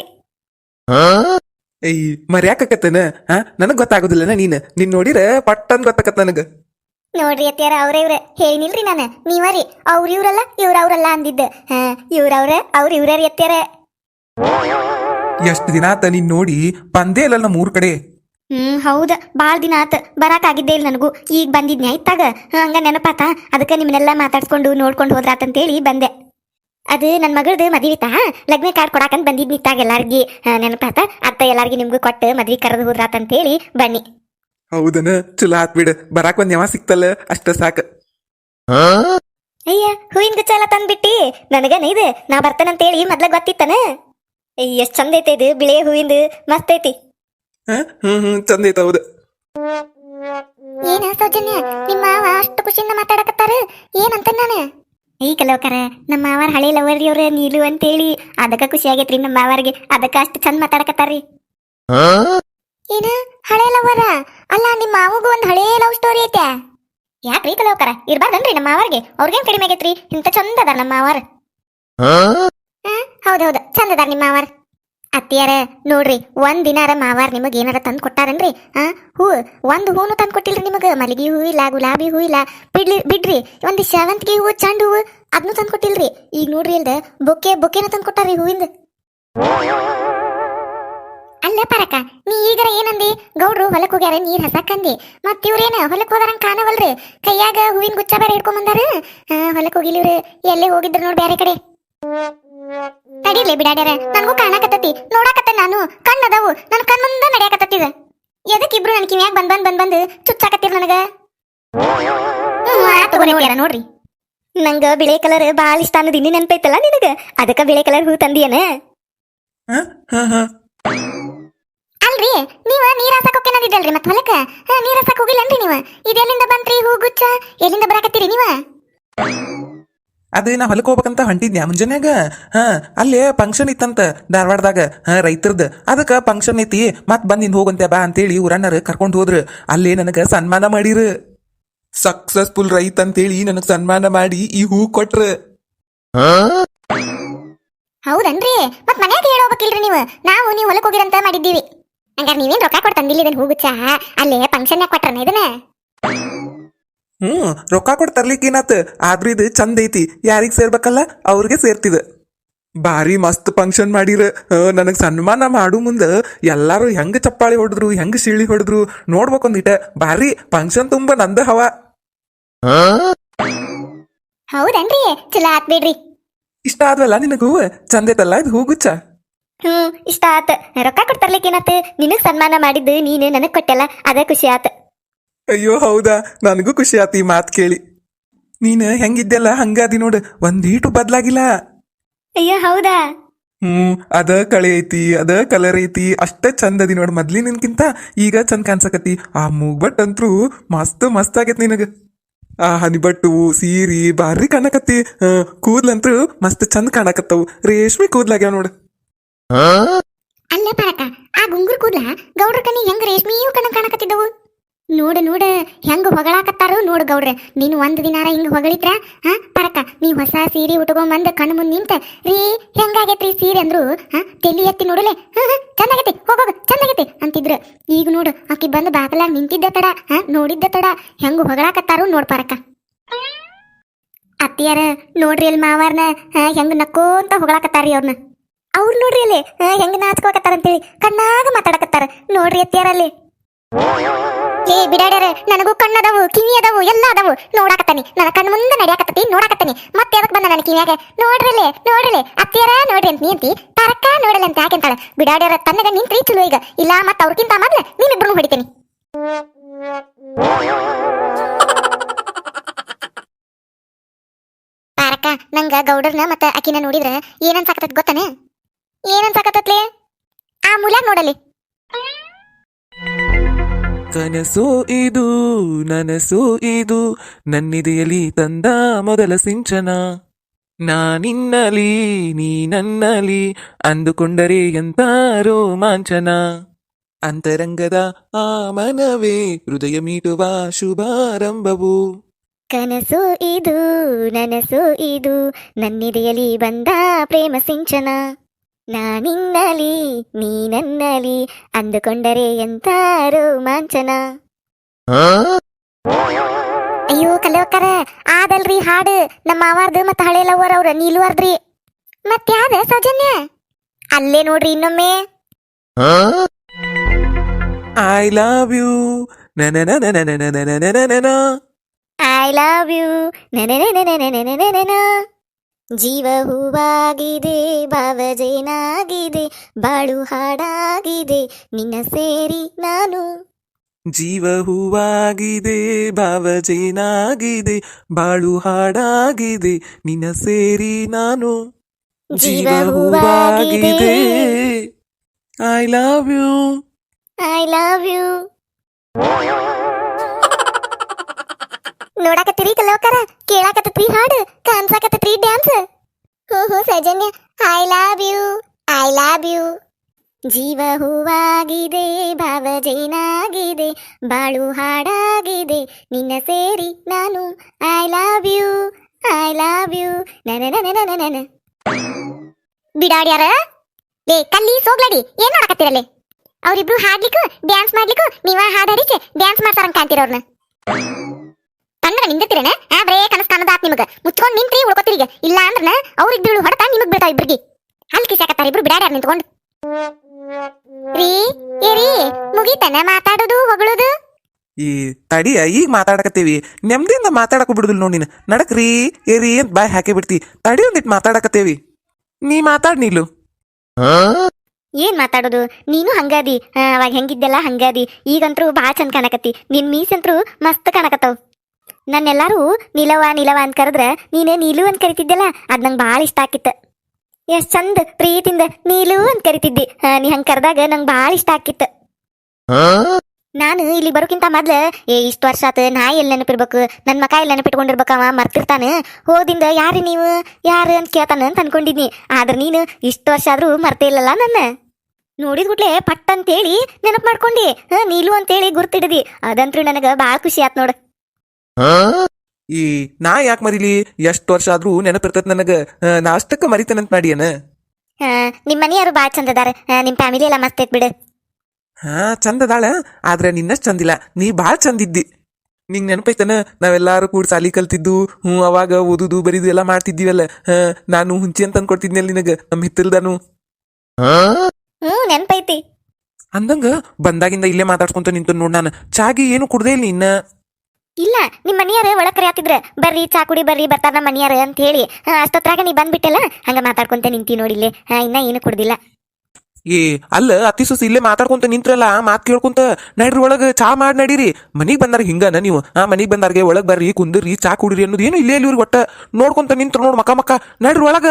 ಏಯ್ ಮರ್ಯಾಕತ್ತನ ಹಾ ನನಗ್ ಗೊತ್ತಾಗುದಿಲ್ಲನ ನೀನ್? ನಿನ್ ನೋಡಿರ ಪಟ್ಟನ್ ಗೊತ್ತಾಕತ್ ನನಗ. ನೋಡ್ರಿ ಅತ್ಯಾರ ಅವ್ರ ಇವ್ರ. ಹೇಳಿಲ್ರಿ ನಾನು. ನೀವರಿ ಅವ್ರ ಇವ್ರಲ್ಲ ಇವ್ರ ಅವ್ರಲ್ಲ ಅಂದಿದ್ದ. ಹಾ ಇವ್ರವ್ರ ಅವ್ರ ಇವ್ರ ಅತ್ಯಾರ ಎಷ್ಟ್ ದಿನ ಆತ ನೀನ್ ನೋಡಿ? ಬಂದೇ ಇಲ್ಲ ನಮ್ಮ ಊರ್ ಕಡೆ. ಹ್ಮ್ ಹೌದ. ಬಾಳ ದಿನ ಆತ. ಬರಾಕ್ ಆಗಿದ್ದೇ ಇಲ್ಲ ನನಗೂ. ಈಗ ಬಂದಿದ್ನಿ ಇತ್ತಾಗ ಹಂಗ ನೆನಪಾತ? ಅದಕ್ಕೆ ನಿಮ್ಮನ್ನೆಲ್ಲ ಮಾತಾಡ್ಸ್ಕೊಂಡು ನೋಡ್ಕೊಂಡು ಹೋದ್ರಾತಂತೇಳಿ ಬಂದೆ. ಅದು ನನ್ನ ಮಗಳದು ಮದ್ವಿತಾ ಲಗ್ನ ಕಾರ್ಡ್ ಕೊಡಾಕಂತ ಬಂದಿದ್ನಿ ಇತ್ತಾಗ ಎಲ್ಲಾರ್ಗಿ. ನೆನಪಾತ? ಅತ್ತ ಎಲ್ಲಾರ್ಗಿ ನಿಮ್ಗೂ ಕೊಟ್ಟು ಮದ್ವಿ ಕರೆದು ಹೇಳಿ ಬನ್ನಿ. ಹೌದನ? ಚಲೋ ಆತ್ ಬಿಡ. ಬರಾಕ್ ಒಂದ್ ಯಾವ ಸಿಕ್ತಲ್ಲ ಅಷ್ಟ ಸಾಕ. ಅಯ್ಯ ಹೂವಿನ ಗುಚ್ಚ ಎಲ್ಲ ತಂದ್ಬಿಟ್ಟಿ? ನನಗನ ಇದು? ನಾ ಬರ್ತೇನಂತೇಳಿ ಮೊದ್ಲ ಗೊತ್ತಿತ್ತನ? ಎಷ್ಟ್ ಚಂದ ಐತೆ ಇದು ಬಿಳೆ ಹೂವಿಂದು. ಮಸ್ತ್ ಐತಿ? ಹ್ಮ್ ಹ್ಮ್ ಚಂದ ಐತ ಹೌದ ಏನ ಸೌಜನ್ಯ? ನಿಮ್ಮ ಮಾವ ಅಷ್ಟು ಖುಷಿಯಿಂದ ಮಾತಾಡಕತ್ತಾರ? ಏನಂತ ನಾನು? ಈ ಕೆಲವಕರ ನಮ್ಮ ಮಾವಾರ ಹಳೆ ಲವರ್ ಇವ್ರ ನೀಲು ಅಂತೇಳಿ. ಅದಕ್ಕ ಖುಷಿ ಆಗೈತ್ರಿ ನಮ್ಮ ಮಾವಾರಿಗೆ. ಅದಕ್ಕ ಅಷ್ಟು ಚಂದ ಮಾತಾಡಕತ್ತಾರಿ ಏನ? ಹಳೆ ಲವರ? ಅಲ್ಲ ನಿಮ್ಮ ಮಾವಗೂ ಒಂದ್ ಹಳೆ ಲವ್ ಸ್ಟೋರಿ ಐತೆ. ಯಾಕ್ರಿ ಕೆಲವಕರ ಇರ್ಬಾರ್ದನ್ರಿ ನಮ್ಮ ಮಾವಾರ್ಗೆ. ಅವ್ರಿಗೇನ್ ಕಡಿಮೆ ಆಗೈತ್ರಿ? ಇಂತ ಚಂದ ಅದಾರ ನಮ್ಮ ಮಾವಾರ. ಹೌದೌದು ಚಂದ ಅದಾರ ನಿಮ್ಮ ಮಾವಾರ. ಅತ್ತಿಯಾರ, ನೋಡ್ರಿ, ಒಂದ್ ದಿನಾರ ಮಾವಾರ್ ನಿಮಗ್ ಏನಾರ ತಂದ್ ಕೊಟ್ಟಾರನ್ರಿ? ಆ, ಹೂ, ಒಂದ್ ಹೂನು ತಂದ್ ಕೊಟ್ಟಿಲ್ರಿ ನಿಮಗ. ಮಲ್ಲಿಗೆ ಹೂ ಇಲ್ಲ, ಗುಲಾಬಿ ಹೂ ಇಲ್ಲ. ಬಿಡ್ಲಿ, ಬಿಡ್ರಿ, ಒಂದ್ ಸೇವಂತಿಗೆ ಹೂವು ಚಂಡು ಹೂವು ಅದನ್ನು ತಂದ್ ಕೊಟ್ಟಿಲ್ರಿ. ಈಗ ನೋಡ್ರಿ ಇಲ್ದ, ಬೊಕ್ಕೆ, ಬೊಕ್ಕೆನ ತಂದ್ ಕೊಟ್ಟಾರಿ ಹೂವಿಂದ. ಅಲ್ಲ ಪರಕ, ನೀ ಈಗರ ಏನಂದಿ? ಗೌಡ್ರು ಹೊಲಕ್ ಹೋಗ್ಯಾರ, ನೀರ್ ಹಸಕಂದಿ ಮತ್ತ ಇವ್ರೇನ, ಹೊಲಕ್ ಹೋದಾರಂಗ್ ಕಾಣವಲ್ರಿ? ಕೈಯಾಗ ಹೂವಿನ ಗುಚ್ಚ ಬೇರೆ ಹಿಡ್ಕೊಂಡ್ ಬಂದಾರ ಹೊಲಕ್ ಹೋಗಿಲಿವ್ರಿ ಎಲ್ಲೇ ಹೋಗಿದ್ರು ನೋಡ್ ಬ್ಯಾರೆ ಕಡೆ. ತಡೀಲಿ ಬಿಡಾಡ್ಯಾರ. ನನಗೂ ಕಾಣಕತ್ತತಿ. ನೋಡಾಕತ್ತ ನಾನು. ಕಣ್ಣದವು. ನನ್ನ ಕಣ್ ಮುಂದ ನಡೆಯಾಕತ್ತಿದ ಎದಕ್ ಇಬ್ರು ನನ್ ಕಿವ್ಯಾಗ ಬಂದ್ ಬಂದ್ ಬಂದ್ ಬಂದ್ ಚುಚ್ಚಾಕತ್ತೀರ ನನಗ? ಅತ್ಯಾರ ನೋಡ್ರಿ. ನಂಗ ಬಿಳೆ ಕಲರ್ ಬಾಳ ಇಷ್ಟ ಅನ್ನೋದು ಇನ್ನೇ ನೆನ್ಪೈತಲ್ಲ ನಿನಗ? ಅದಕ್ಕ ಬಿಳೆ ಕಲರ್ ಹೂ ತಂದಿಯನ. ಅಲ್ರಿ ನೀವ ನೀರ್ ಹಾಸಕ್ ಹೋಗ್ತೇನದಿದ್ದಲ್ರಿ ಮತ್ ಹೊಲಕ್ಕ? ಹಾ, ನೀರ್ ಹಾಸಕ್ ಹೋಗಿಲ್ಲನ್ರಿ ನೀವ. ಇದೆಲ್ಲಿಂದ ಬಂತ್ರಿ ಹೂ ಗುಚ್ಚ ಎಲ್ಲಿಂದ ಬರಾಕತ್ತೀರಿ ನೀವ? ಅದ್ ನಾ ಹೊಲಕ್ ಹೋಗ್ಬೇಕಂತ ಹೊಂಟಿದ್ನ್ಯಾ ಮುಂಜಾನ್ಯಾಗ, ಹಾ, ಅಲ್ಲೇ ಫಂಕ್ಷನ್ ಇತ್ತಂತ ಧಾರವಾಡದಾಗ, ಹಾ ರೈತರದ್ದು ಅದಕ್ಕ ಫಂಕ್ಷನ್ ಐತಿ, ಮತ್ ಬಂದಿಂದ ಹೋಗಂತೆ ಬಾ ಅಂತೇಳಿ ಊರನ್ನರ ಕರ್ಕೊಂಡ್ ಹೋದ್ರು. ಅಲ್ಲೇ ನನಗ ಸನ್ಮಾನ ಮಾಡಿರು. ಸಕ್ಸಸ್ಫುಲ್ ರೈತ ಅಂತೇಳಿ ನನಗೆ ಸನ್ಮಾನ ಮಾಡಿ ಈ ಹೂ ಕೊಟ್ರ. ಹೌದನ್ರಿ? ಮತ್ ಮನ್ಯಾಗ ಹೇಳೋಬೇಕಿಲ್ರಿ ನೀವು? ನಾವು ನೀವು ಹೊಲಕ್ ಹೋಗಿರಂತ ಮಾಡಿದ್ದೀವಿ. ಹಂಗಾರ ನೀವೇನ್ ರೊಕ್ಕ ಕೊಟ್ಟು ತಂದಿಲ್ಲ ಇದನ್ನ ಹೂಗುಚ್ಚ ಅಲ್ಲೇ ಫಂಕ್ಷನ್ ಕೊಟ್ರನ ಇದನ್ನ? ಹ್ಮ್ ರೊಕ್ಕ ಕೊಟ್ಟು ತರ್ಲಿಕ್ಕೆ ಏನಾತ? ಆದ್ರೂ ಇದು ಚಂದ ಐತಿ. ಯಾರಿಗ್ ಸೇರ್ಬೇಕಲ್ಲ ಅವ್ರಿಗೆ ಸೇರ್ತಿದ. ಭಾರಿ ಮಸ್ತ್ ಫಂಕ್ಷನ್ ಮಾಡಿರ. ನನಗ್ ಸನ್ಮಾನ ಮಾಡು ಮುಂದ. ಎಲ್ಲಾರು ಹೆಂಗ್ ಚಪ್ಪಾಳಿ ಹೊಡೆದ್ರು ಹೆಂಗ್ ಶಿಳಿ ಹೊಡೆದ್ರು ನೋಡ್ಬೇಕೊಂದಿಟ ಭಾರಿ ಫಂಕ್ಷನ್ ತುಂಬಾ ನಂದ ಹವ. ಹೌದನ್ರಿ? ಚಲೋ ಆತ್ ಬಿಡ್ರಿ. ಇಷ್ಟ ಆದ್ವಲ್ಲ ನಿನಗೂ? ಚಂದ ಐತಲ್ಲ ಇದು ಹೂಗುಚ್ಚ ಹ್ಮ್ ಇಷ್ಟ ಆತ. ರೊಕ್ಕ ಕೊಟ್ಟು ತರ್ಲಿಕ್ಕೆ ಏನಾತ? ನಿನಗ್ ಸನ್ಮಾನ ಮಾಡಿದ್ದು ನೀನು ನನಗ್ ಕೊಟ್ಟಲ್ಲ ಅದ ಖುಷಿ ಆತ. ಅಯ್ಯೋ ಹೌದಾ? ನನಗೂ ಖುಷಿ ಆತಿ ಈ ಮಾತ್ ಕೇಳಿ. ನೀನ್ ಹೆಂಗಿದ್ದೆಲ್ಲ ಹಂಗಾದಿ ನೋಡು ಒಂದೀಟು ಬದ್ಲಾಗಿಲ್ಲ. ಅಯ್ಯೋ ಹೌದಾ? ಹ್ಮ್ ಅದ ಕಳೆ ಐತಿ ಅದ ಕಲರ್ ಐತಿ ಅಷ್ಟ ಚಂದ ಅದಿ ನೋಡ್ ಮೊದ್ಲಿನಕ್ಕಿಂತ ಈಗ ಚಂದ ಕಾಣ್ಸಕತಿ ಆ ಮೂಗ್ಬಟ್ ಅಂತ್ರು ಮಸ್ತ್ ಮಸ್ತ್ ಆಗೈತಿ ನಿನಗ. ಆ ಹನಿಬಟ್ಟು ಸೀರಿ ಬಾರಿ ಕಾಣಕತ್ತಿ. ಆ, ಕೂದ್ಲಂತ್ರು ಮಸ್ತ್ ಚಂದ ಕಾಣಕತ್ತವು. ರೇಷ್ಮೆ ಕೂದ್ಲಾಗ್ಯಾವ ನೋಡ್. ಅಲ್ಲ ಪರಕ ಆ ಗುಂಗುರ್ ಕೂದ್ಲ ಗೌಡ್ರ ಕಣ್ಣಿ ಹೆಂಗ್ ರೇಷ್ಮಿಯೂ ಕಣ್ಣ ಕಾಣಕತ್ತಿದ್ದವು? ನೋಡ, ನೋಡು, ಹೆಂಗ್ ಹೊಗಳಾಕತ್ತಾರು ನೋಡು ಗೌಡ್ರೆ. ನೀನು ಒಂದ್ ದಿನಾರ ಹಿಂಗ್ ಹೊಗಳಿದ್ರ, ಹಾ, ಪರಕ, ನೀ ಹೊಸ ಸೀರೆ ಉಟ್ಕೊಂಬಂದ್ ಕಣ್ಣು ಮುಂದ್ ನಿಂತ, ರೀ, ಹೆಂಗಾಗೈತ್ರಿ ಸೀರೆ ಅಂದ್ರು, ಹಾ, ತೆಲಿ ಎತ್ತಿ ನೋಡಲೆ, ಹಾ ಹಾ, ಚಂದಾಗೈತಿ ಹೋಗೋಗ ಚಂದಾಗೈತಿ ಅಂತಿದ್ರು. ಈಗ ನೋಡು, ಆಕಿ ಬಂದ್ ಬಾಗಲಾಗ ನಿಂತಿದ್ದ ತಡ, ಹಾ, ನೋಡಿದ್ದ ತಡ, ಹೆಂಗ್ ಹೊಗಳಾಕತ್ತಾರು ನೋಡ್ ಪರಕ. ಅತ್ತಿಯಾರ ನೋಡ್ರಿ ಅಲ್ಲಿ ಮಾವಾರ್ನ ಹೆಂಗ್ ನಕ್ಕೋಂತ ಹೊಗಳಾಕತ್ತಾರಿ ಅವ್ರನ್ನ ಅವ್ರು ನೋಡ್ರಿ ಅಲ್ಲಿ ಹೆಂಗ್ ನಾಚ್ಕೋಕತ್ತಾರ ಅಂತೇಳಿ ಕಣ್ಣಾಗ ಮಾತಾಡಕತ್ತಾರ. ನೋಡ್ರಿ ಅತ್ಯಾರ ಅಲ್ಲಿ. ಏ, ಬಿಡಾಡ್ಯಾರ, ನನಗೂ ಕಣ್ಣದವು ಕಿವಿ ಅದಾವು ಎಲ್ಲ ಅದಾವು. ನೋಡಾಕತ್ತಾನಿ. ನನ್ನ ಕಣ್ಣು ಮುಂದೆ ನಡ್ಯಾಕತ್ತತಿ, ನೋಡಾಕತ್ತಾನಿ. ಮತ್ತೆ ಯಾವಾಗ ಬಂದ ನನ್ನ ಕಿವಿಯಾಗ? ನೋಡ್ರಲೆ ನೋಡ್ರಲೆ. ಅತ್ತಿಯರ ನೋಡ್ರಿ ಅಂತ ನಿಂತಿ, ತರಕ ನೋಡಲ್ಲ ಅಂತ ಯಾಕೆ ಅಂತಾಳ. ಬಿಡಾಡ್ಯಾರ ತನ್ನಗ ನಿಂತ್ರಿ ಚಲೋ ಈಗ. ಇಲ್ಲ, ಮತ್ತೆ ಅವ್ರಕ್ಕಿಂತ ಮೊದ್ಲ ನೀವಿಬ್ರು ಹೊಡಿತೀನಿ. ತಾರಕ, ನಂಗ ಗೌಡರ್ನ ಮತ್ತೆ ಅಕ್ಕಿನ ನೋಡಿದ್ರೆ ಏನನ್ಸಾಕತ್ತದ ಗೊತ್ತಾನೆ? ಏನನ್ಸಾಕತ್ತತ್ಲೆ? ಆ ಮೂಲ ನೋಡಲಿ. ಕನಸು ಇದು, ನನಸು ಇದು, ನನ್ನಿದೆಯಲ್ಲಿ ತಂದ ಮೊದಲ ಸಿಂಚನ. ನಾನಿನ್ನಲಿ ನೀ ನನ್ನಲಿ ಅಂದುಕೊಂಡರೆ ಎಂತ ರೋಮಾಂಚನ. ಅಂತರಂಗದ ಆ ಮನವೇ ಹೃದಯ ಮೀಟುವ ಶುಭಾರಂಭವು. ಕನಸು ಇದು, ನನಸು ಇದು, ನನ್ನಿದೆಯಲ್ಲಿ ಬಂದ ಪ್ರೇಮ ಸಿಂಚನ. ನಾನಿನ್ನಲಿ ನೀ ನನ್ನಲಿ ಅಂದುಕೊಂಡರೆ ಎಂತಾರು ಮಾಂಚನ ಅಯ್ಯೋ ಕಲೋಕರ ಆದಲ್ರಿ ಹಾಡು ನಮ್ಮ ಅವಾರ್ದು ಮತ್ತ ಹಳೆ ಲವರ್ ಅವ್ರ ನೀಲ್ವಾರ್ದ್ರಿ ಮತ್ಯಾದ ಸೌಜನ್ಯ ಅಲ್ಲೇ ನೋಡ್ರಿ ಇನ್ನೊಮ್ಮೆ I love you I love you ಜೀವ ಹೂವಾಗಿದೆ ಭಾವಜೇನಾಗಿದೆ ಬಾಳು ಹಾಡಾಗಿದೆ ನಿನ್ನ ಸೇರಿ ನಾನು. ಜೀವ ಹೂವಾಗಿದೆ ಭಾವಜೇನಾಗಿದೆ ಬಾಳು ಹಾಡಾಗಿದೆ ನಿನ್ನ ಸೇರಿ ನಾನು. ಜೀವ ಹೂವಾಗಿದೆ. I love you I love you ನೋಡಕತ್ತೀರಿ ಕಲೋಕರ ಕೇಳಾಕತ್ತೀರಿ ಹಾಡು? ಕಾಣ್ಸಾಕತ್ತೀರಿ ಡ್ಯಾನ್ಸ್ ಹೋ ಹೋ Soujanya I love you I love you ಜೀವ ಹೂವಾಗಿದೆ ಭಾವಜೇನಾಗಿದೆ ಬಾಳು ಹಾಡಾಗಿದೆ, ನಿನ್ನ ಸೇರಿ ನಾನು I love you I love you ನನ ಬಿಡಾಡ್ಯಾರ? ಏ, ಕಲ್ಲಿ, ಸೋಗ್ಲಡಿ, ಏನ್ ಮಾಡಕತ್ತೀರಲ್ಲೇ ಅವರಿಬ್ರು ಹಾಡ್ಲಿಕ್ಕೂ ಡ್ಯಾನ್ಸ್ ಮಾಡ್ಲಿಕ್ಕೂ, ನೀವ ಹಾಡಾಡಿಸಿ ಡ್ಯಾನ್ಸ್ ಮಾಡ್ತಾರಂತ ಕಾಣ್ತೀರ ಕನ್ನಡ ನಿಂದಿರ್ತೀರನ ಆ ಬರೇ ಕನಸ್ ಕಾಣದಾತ್ ನಿಮಗ. ಮುಚ್ಕೊಂಡ್ ನಿಂತ್ರಿ ಉಳ್ಕೊತೀರಿ ಈಗ ಇಲ್ಲ ಅಂದ್ರನ ಅವ್ರಿಬ್ರು ಹೊಡೆತ ನಿಮಗ್ ಬೀಳ್ತಾವ ಇಬ್ರಿಗೆ. ಅಲ್ಲಿ ಕಿಸಾಕತ್ತಾರ ಇಬ್ರು ಬಿಡಾಡ್ಯಾರ ನಿಂತ್ಕೊಂಡು? ರೀ ಏ ರೀ ಮುಗೀತನ ಮಾತಾಡೋದು ಹೊಗಳೋದು? ಈ ತಡಿಯ ಈಗ ಮಾತಾಡಕತ್ತೀವಿ. ನೆಮ್ಮದಿಯಿಂದ ಮಾತಾಡಕ ಬಿಡುದಿಲ್ಲ ನೋಡಿ ನೀನು. ನಡಕ್ರಿ ಏರಿ ಅಂತ ಬಾಯ್ ಹಾಕಿ ಬಿಡ್ತಿ. ತಡಿ ಒಂದಿಟ್ಟು ಮಾತಾಡಕತ್ತೇವಿ. ನೀ ಮಾತಾಡ್ ನೀಲು. ಏನ್ ಮಾತಾಡೋದು? ನೀನು ಹಂಗಾದಿ. ಅವಾಗ ಹೆಂಗಿದ್ದೆಲ್ಲ ಹಂಗಾದಿ. ಈಗಂತರೂ ಭಾಳ ಚಂದ ಕಾಣಕತ್ತಿ. ನಿನ್ ಮೀಸಂತರೂ ಮಸ್ತ್ ಕಾಣಕತ್ತಾವ್. ನನ್ನೆಲ್ಲಾರು ನಿಲವ ನಿಲವ ಅಂತ ಕರೆದ್ರ ನೀನೇ ನೀಲು ಅಂತ ಕರಿತಿದ್ದೆಲ್ಲ ಅದ್ ನಂಗೆ ಭಾಳ ಇಷ್ಟ ಆಕಿತ್ತು. ಎಷ್ಟ್ ಚಂದ ಪ್ರೀತಿಯಿಂದ ನೀಲು ಅಂತ ಕರಿತಿದ್ದಿ. ನೀ ಹಂಗ್ ಕರೆದಾಗ ನಂಗೆ ಭಾಳ ಇಷ್ಟ ಆಕಿತ್ತು. ನಾನು ಇಲ್ಲಿ ಬರೋಕ್ಕಿಂತ ಮೊದ್ಲ, ಏ, ಇಷ್ಟು ವರ್ಷ ಆತ, ನಾಯಿ ಎಲ್ಲಿ ನೆನಪಿರ್ಬೇಕು ನನ್ನ ಮಕ ಎಲ್ಲಿ ನೆನಪಿಟ್ಕೊಂಡಿರ್ಬೇಕವ ಮರ್ತಿರ್ತಾನೆ. ಹೋದಿಂದ ಯಾರು ನೀವು, ಯಾರು ಅಂತ ಕೇಳ್ತಾನ ಅಂತ ಅನ್ಕೊಂಡಿದ್ನಿ. ಆದ್ರೆ ನೀನು ಇಷ್ಟು ವರ್ಷ ಆದ್ರೂ ಮರ್ತೇ ಇಲ್ಲಲ್ಲ ನನ್ನ. ನೋಡಿದ ಕೂಡ್ಲೆ ಪಟ್ ಅಂತೇಳಿ ನೆನಪು ಮಾಡ್ಕೊಂಡಿ. ನೀಲು ಅಂತೇಳಿ ಗುರ್ತಿಡಿದಿ. ಅದಂತೂ ನನಗ ಭಾಳ ಖುಷಿ ಆತ್ ನೋಡ. ಈ ನಾ ಯಾಕೆ ಮರಿಲಿ? ಎಷ್ಟು ವರ್ಷ ಆದ್ರೂ ನೆನಪಿರ್ತೈತ್ ನನಗ. ನಾ ಅಷ್ಟಕ್ಕ ಮರಿತೇನಂತ ಮಾಡಿಯನ? ನಿಮ್ಮ ಮನೆಯವರು ಭಾಳ ಚಂದ ಅದಾರ. ಆ, ನಿಮ್ ಫ್ಯಾಮಿಲಿ ಎಲ್ಲ ಮಸ್ತ್ ಐತ್ ಬಿಡು. ಹಾ ಚಂದ ಅದಾಳ. ಆದ್ರೆ ನಿನ್ನಷ್ಟು ಚಂದಿಲ್ಲ. ನೀ ಭಾಳ ಚಂದಿದ್ದಿ. ನಿಂಗ್ ನೆನಪೈತನ? ನಾವೆಲ್ಲಾರು ಕೂಡ ಸಾಲಿ ಕಲ್ತಿದ್ದು ಹ್ಞೂ ಅವಾಗ ಓದುದು ಬರೀದು ಎಲ್ಲ ಮಾಡ್ತಿದ್ದೀವಲ್ಲ. ಹಾ ನಾನು ಹುಂಚಿ ಅಂತ ಅನ್ಕೊಡ್ತಿದ್ನಲ್ಲ ನಿನಗ ನಮ್ಮ ಹಿತ್ತಲ್ದಾನು. ಹ್ಞೂ ನೆನಪೈತಿ. ಅಂದಂಗ ಬಂದಾಗಿಂದ ಇಲ್ಲೇ ಮಾತಾಡ್ಕೊಂತ ನಿಂತು ನೋಡ್ ನಾನು. ಚಾಗಿ ಏನು ಕುಡ್ದೇ ಇಲ್ಲ ಇನ್ನ. ಇಲ್ಲ ನಿಮ್ ಮನಿಯಾರ ಒಳಕರೆ ಕರೆಯಾತಿದ್ರ. ಬರ್ರಿ ಚಾ ಕುಡಿ ಬರ್ರಿ ಬರ್ತಾರ ನಮ್ಮ ಮನಿಯಾರ ಅಂತ ಹೇಳಿ. ಅಷ್ಟೊತ್ತರಾಗ ಅಷ್ಟೊತ್ರಾಗ ನೀ ಬಂದ್ಬಿಟ್ಟಲ್ಲ ಹಂಗ ಮಾತಾಡ್ಕೊಂತ ನಿಂತಿ ನೋಡಿಲ್ಲ ಇನ್ನ ಏನು ಕುಡ್ದಿಲ್ಲ. ಏ ಅಲ್ಲ ಅತಿ ಸುಸ್ ಇಲ್ಲೇ ಮಾತಾಡ್ಕೊಂತ ನಿಂತ್ರಲ್ಲ ಮಾತ್ ಕೇಳ್ಕೊಂತ ನಡ್ರಿ ಒಳಗೆ ಚಾ ಮಾಡಿ ನಡೀರಿ. ಮನಿಗೆ ಬಂದಾರ ಹಿಂಗನ ನೀವು? ಆ ಮನಿಗ್ ಬಂದಾರ್ಗೆ ಒಳಗೆ ಬರ್ರಿ ಕುಂದ್ರಿ ಚಾ ಕುಡಿರಿ ಅನ್ನೋದು ಏನು ಇಲ್ಲೇ ಇಲ್ಲಿ ಇವ್ರಿಗೆ ಒಟ್ಟ. ನೋಡ್ಕೊಂತ ನಿಂತ್ರ ನೋಡ್ ಮಕ್ಕ ಮಕ್ಕ. ನಡ್ರಿ ಒಳಗ.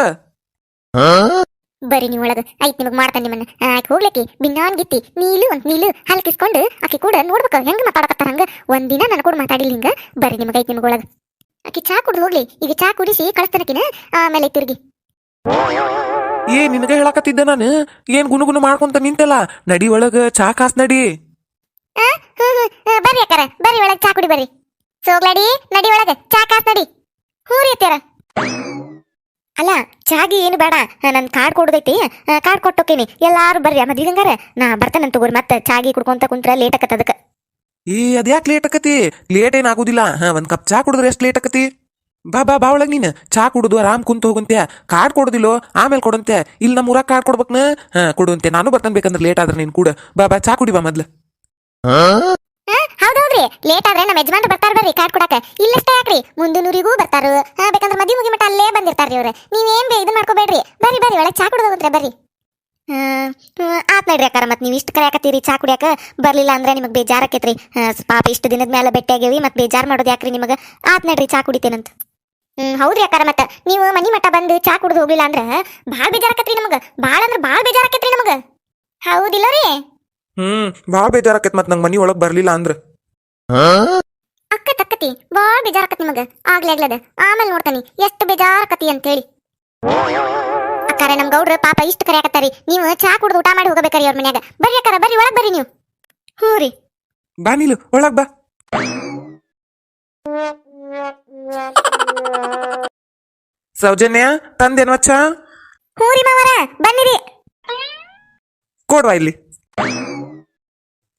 ಬರ್ರಿ ನೀವು ಒಳಗ. ಐತ್ ನಿಮಗೆ ಮಾಡ್ತಾನೆ ನಿಮ್ಮನ್ನ. ಆಯ್ತು ಹೋಗ್ಲಿಕ್ಕೆ. ಬಿನ್ನಾನ್ ಗಿತ್ತಿ. ನೀಲು ಅಂತ ನೀಲು. ಹಲ್ ಕಿಸ್ಕೊಂಡು ಆಕಿ ಕೂಡ ನೋಡ್ಬೇಕು. ಹೆಂಗ್ ಮಾತಾಡಕತ್ತಾರ ಹಂಗೆ? ಒಂದಿನ ನನ್ ಕೂಡ ಮಾತಾಡಿಲ್ಲ ಹಿಂಗೆ. ಬರಿ ನಿಮಗೆ ಐತ್ ನಿಮಗ್ ಒಳಗ. ಆಕಿ ಚಾ ಕುಡ್ದು ಹೋಗ್ಲಿ. ಈಗ ಚಾ ಕುಡಿಸಿ ಕಳಿಸ್ತಾನಕಿನ. ಆಮೇಲೆ ತಿರುಗಿ. ಏ ನಿನಗೆ ಹೇಳಕತ್ತಿದ್ದೆ ನಾನು. ಏನ್ ಗುನುಗುನು ಮಾಡ್ಕೊಂತ ನಿಂತಲ್ಲ? ನಡಿ ಒಳಗ ಚಾ ಕಾಸ್ ನಡಿ. ಬರ್ರಿ ಅಕ್ಕಾರ. ಬರ್ರಿ ಒಳಗ್ ಚಾ ಕುಡಿ ಬರ್ರಿ. ಸೋಗ್ಲಾಡಿ ನಡಿ ಒಳಗ. ಚಾ ಕಾಸ್ ನಡಿ. ಹ್ಞೂ ರೀ ಅತ್ಯಾರ ಅಲ್ಲ ಚಾಗಿ ಏನು ಬೇಡ. ನನ್ನ ಕಾರ್ಡ್ ಕೊಡೋದೈತಿ. ಕಾರ್ಡ್ ಕೊಟ್ಟೋಕೇನಿ. ಎಲ್ಲಾರು ಬರ್ರಿ ಮದ್ವಿ ಹಂಗಾರ ನಾ ಬರ್ತೇನೆ ತಗೋರಿ. ಮತ್ತೆ ಚಾಗಿ ಕುಡ್ಕೊಂತ ಕುಂತ್ರ ಲೇಟ್ ಆಕತ್ ಅದಕ್ಕೆ. ಈ ಅದ್ಯಾಕ್ ಲೇಟ್ ಆಕತಿ? ಲೇಟ್ ಏನ್ ಆಗುದಿಲ್ಲ. ಹಾ ಒಂದ್ ಕಪ್ ಚಾ ಕುಡಿದ್ರೆ ಎಷ್ಟು ಲೇಟ್ ಆಕತಿ? ಬಾ ಬಾ ಬಾ ಒಳಗೆ ನೀನು. ಚಾ ಕುಡುದು ಆರಾಮ್ ಕುಂತ ಹೋಗಂತೆ ಕಾರ್ಡ್ ಕೊಡೋದಿಲ್ಲೋ? ಆಮೇಲೆ ಕೊಡಂತೆ ಇಲ್ಲಿ ನಮ್ಮ ಊರಾಗ ಕಾರ್ಡ್ ಕೊಡ್ಬೇಕನ? ಹಾ ಕೊಡುವಂತೆ ನಾನು ಬರ್ತಾನೆ ಬೇಕಂದ್ರೆ ಲೇಟ್ ಆದ್ರೆ ನೀನು ಕೂಡ. ಬಾ ಬಾ ಚಾ ಕುಡಿ ಬಾ ಮೊದ್ಲು. ಹೌದೌದ್ರಿ. ಲೇಟ್ ಆದ್ರೆ ನಮ್ಮ ಯಜಮಾನ್ರು ಬರ್ತಾರ ಬರ್ರಿ ಕಾರ್ಡ್ ಕೊಡಾಕ ಇಲ್ಲಷ್ಟೇ ಯಾಕ್ರಿ? ಮುಂದಿನೂರಿಗೂ ಬರ್ತಾರ. ಹಾ, ಬೇಕಂದ್ರೆ ಮದಿ ಮುಗಿ ಮಟ್ಟ ಅಲ್ಲೇ ಬಂದಿರ್ತಾರ್ರಿ ಅವ್ರ. ನೀವೇನ್ ಬೇ ಇದು ಮಾಡ್ಕೋಬೇಡ್ರಿ. ಬರ್ರಿ ಬರ್ರಿ, ಒಳಗೆ ಚಾ ಕುಡ್ದು ಹೋಗ್ರೆ ಬರ್ರಿ. ಆತ್ ನಡ್ರಿ ಅಕ್ಕಾರ, ಮತ್ತೆ ನೀವು ಇಷ್ಟು ಕರೆಯಾಕತ್ತೀರಿ ಚಾ ಕುಡಿಯಾಕ? ಬರ್ಲಿಲ್ಲ ಅಂದ್ರೆ ನಿಮಗೆ ಬೇಜಾರಾಕೈತ್ರಿ. ಪಾಪ ಇಷ್ಟು ದಿನದ ಮೇಲೆ ಭೇಟಿ ಮತ್ತೆ ಮತ್ ಬೇಜಾರ್ ಮಾಡೋದು ಯಾಕ್ರಿ ನಿಮಗೆ? ಆತ್ ನಡ್ರಿ, ಚಾ ಕುಡಿತೇನಂತ. ಹ್ಮ್, ಹೌದ್ರಿ ಅಕ್ಕಾರ, ಮತ್ತ ನೀವು ಮನಿ ಮಟ್ಟ ಬಂದು ಚಾ ಕುಡ್ದು ಹೋಗ್ಲಿಲ್ಲ ಅಂದ್ರ ಭಾಳ ಬೇಜಾರ್ ಆಕತ್ರಿ ನಮಗ. ಭಾಳ ಅಂದ್ರ ಭಾಳ ಬೇಜಾರ್ ಆಕೈತ್ರಿ ನಮಗ. ಹೌದಿಲ್ಲ ರೀ ಹ್ಮ್, ಭಾಳ ಬೇಜಾರಾಕೈತ್ ಮತ್ ನಂಗ್ ಮನಿ ಒಳಗ್ ಬರ್ಲಿಲ್ಲ ಅಂದ್ರ. ಅಕ್ಕ ತಕ್ಕತಿ ಬಾಳ ಬೇಜಾರಕತಿ ನಿಮಗ. ಆಗ್ಲೇ ಆಗ್ಲದ ಆಮೇಲೆ ನೋಡ್ತಾನಿ ಎಷ್ಟು ಬೇಜಾರಕತಿ ಅಂತೇಳಿ. ಅಕ್ಕಾರ ನಮ್ ಗೌಡ್ರ ಪಾಪ ಇಷ್ಟು ಕರೆಯಾಕತ್ತಾರಿ ನೀವು ಚಾ ಕುಡ್ದು ಊಟ ಮಾಡಿ ಹೋಗಬೇಕ್ರಿ ಅವ್ರ ಮನ್ಯಾಗ. ಬರ್ರಿ ಅಕ್ಕಾರ ಬರ್ರಿ ಒಳಗ್ ಬರ್ರಿ ನೀವು. ಹ್ಞೂ ರೀ. ಬಾ ನೀಲು ಒಳಗ್ ಬಾ. ಸೌಜನ್ಯ ತಂದೇನ್ವ ಚಾ ಹ್ಞೂ ರೀ ಮಾವರ ಬನ್ನಿರಿ ಕೊಡ್ವಾ ಇಲ್ಲಿ.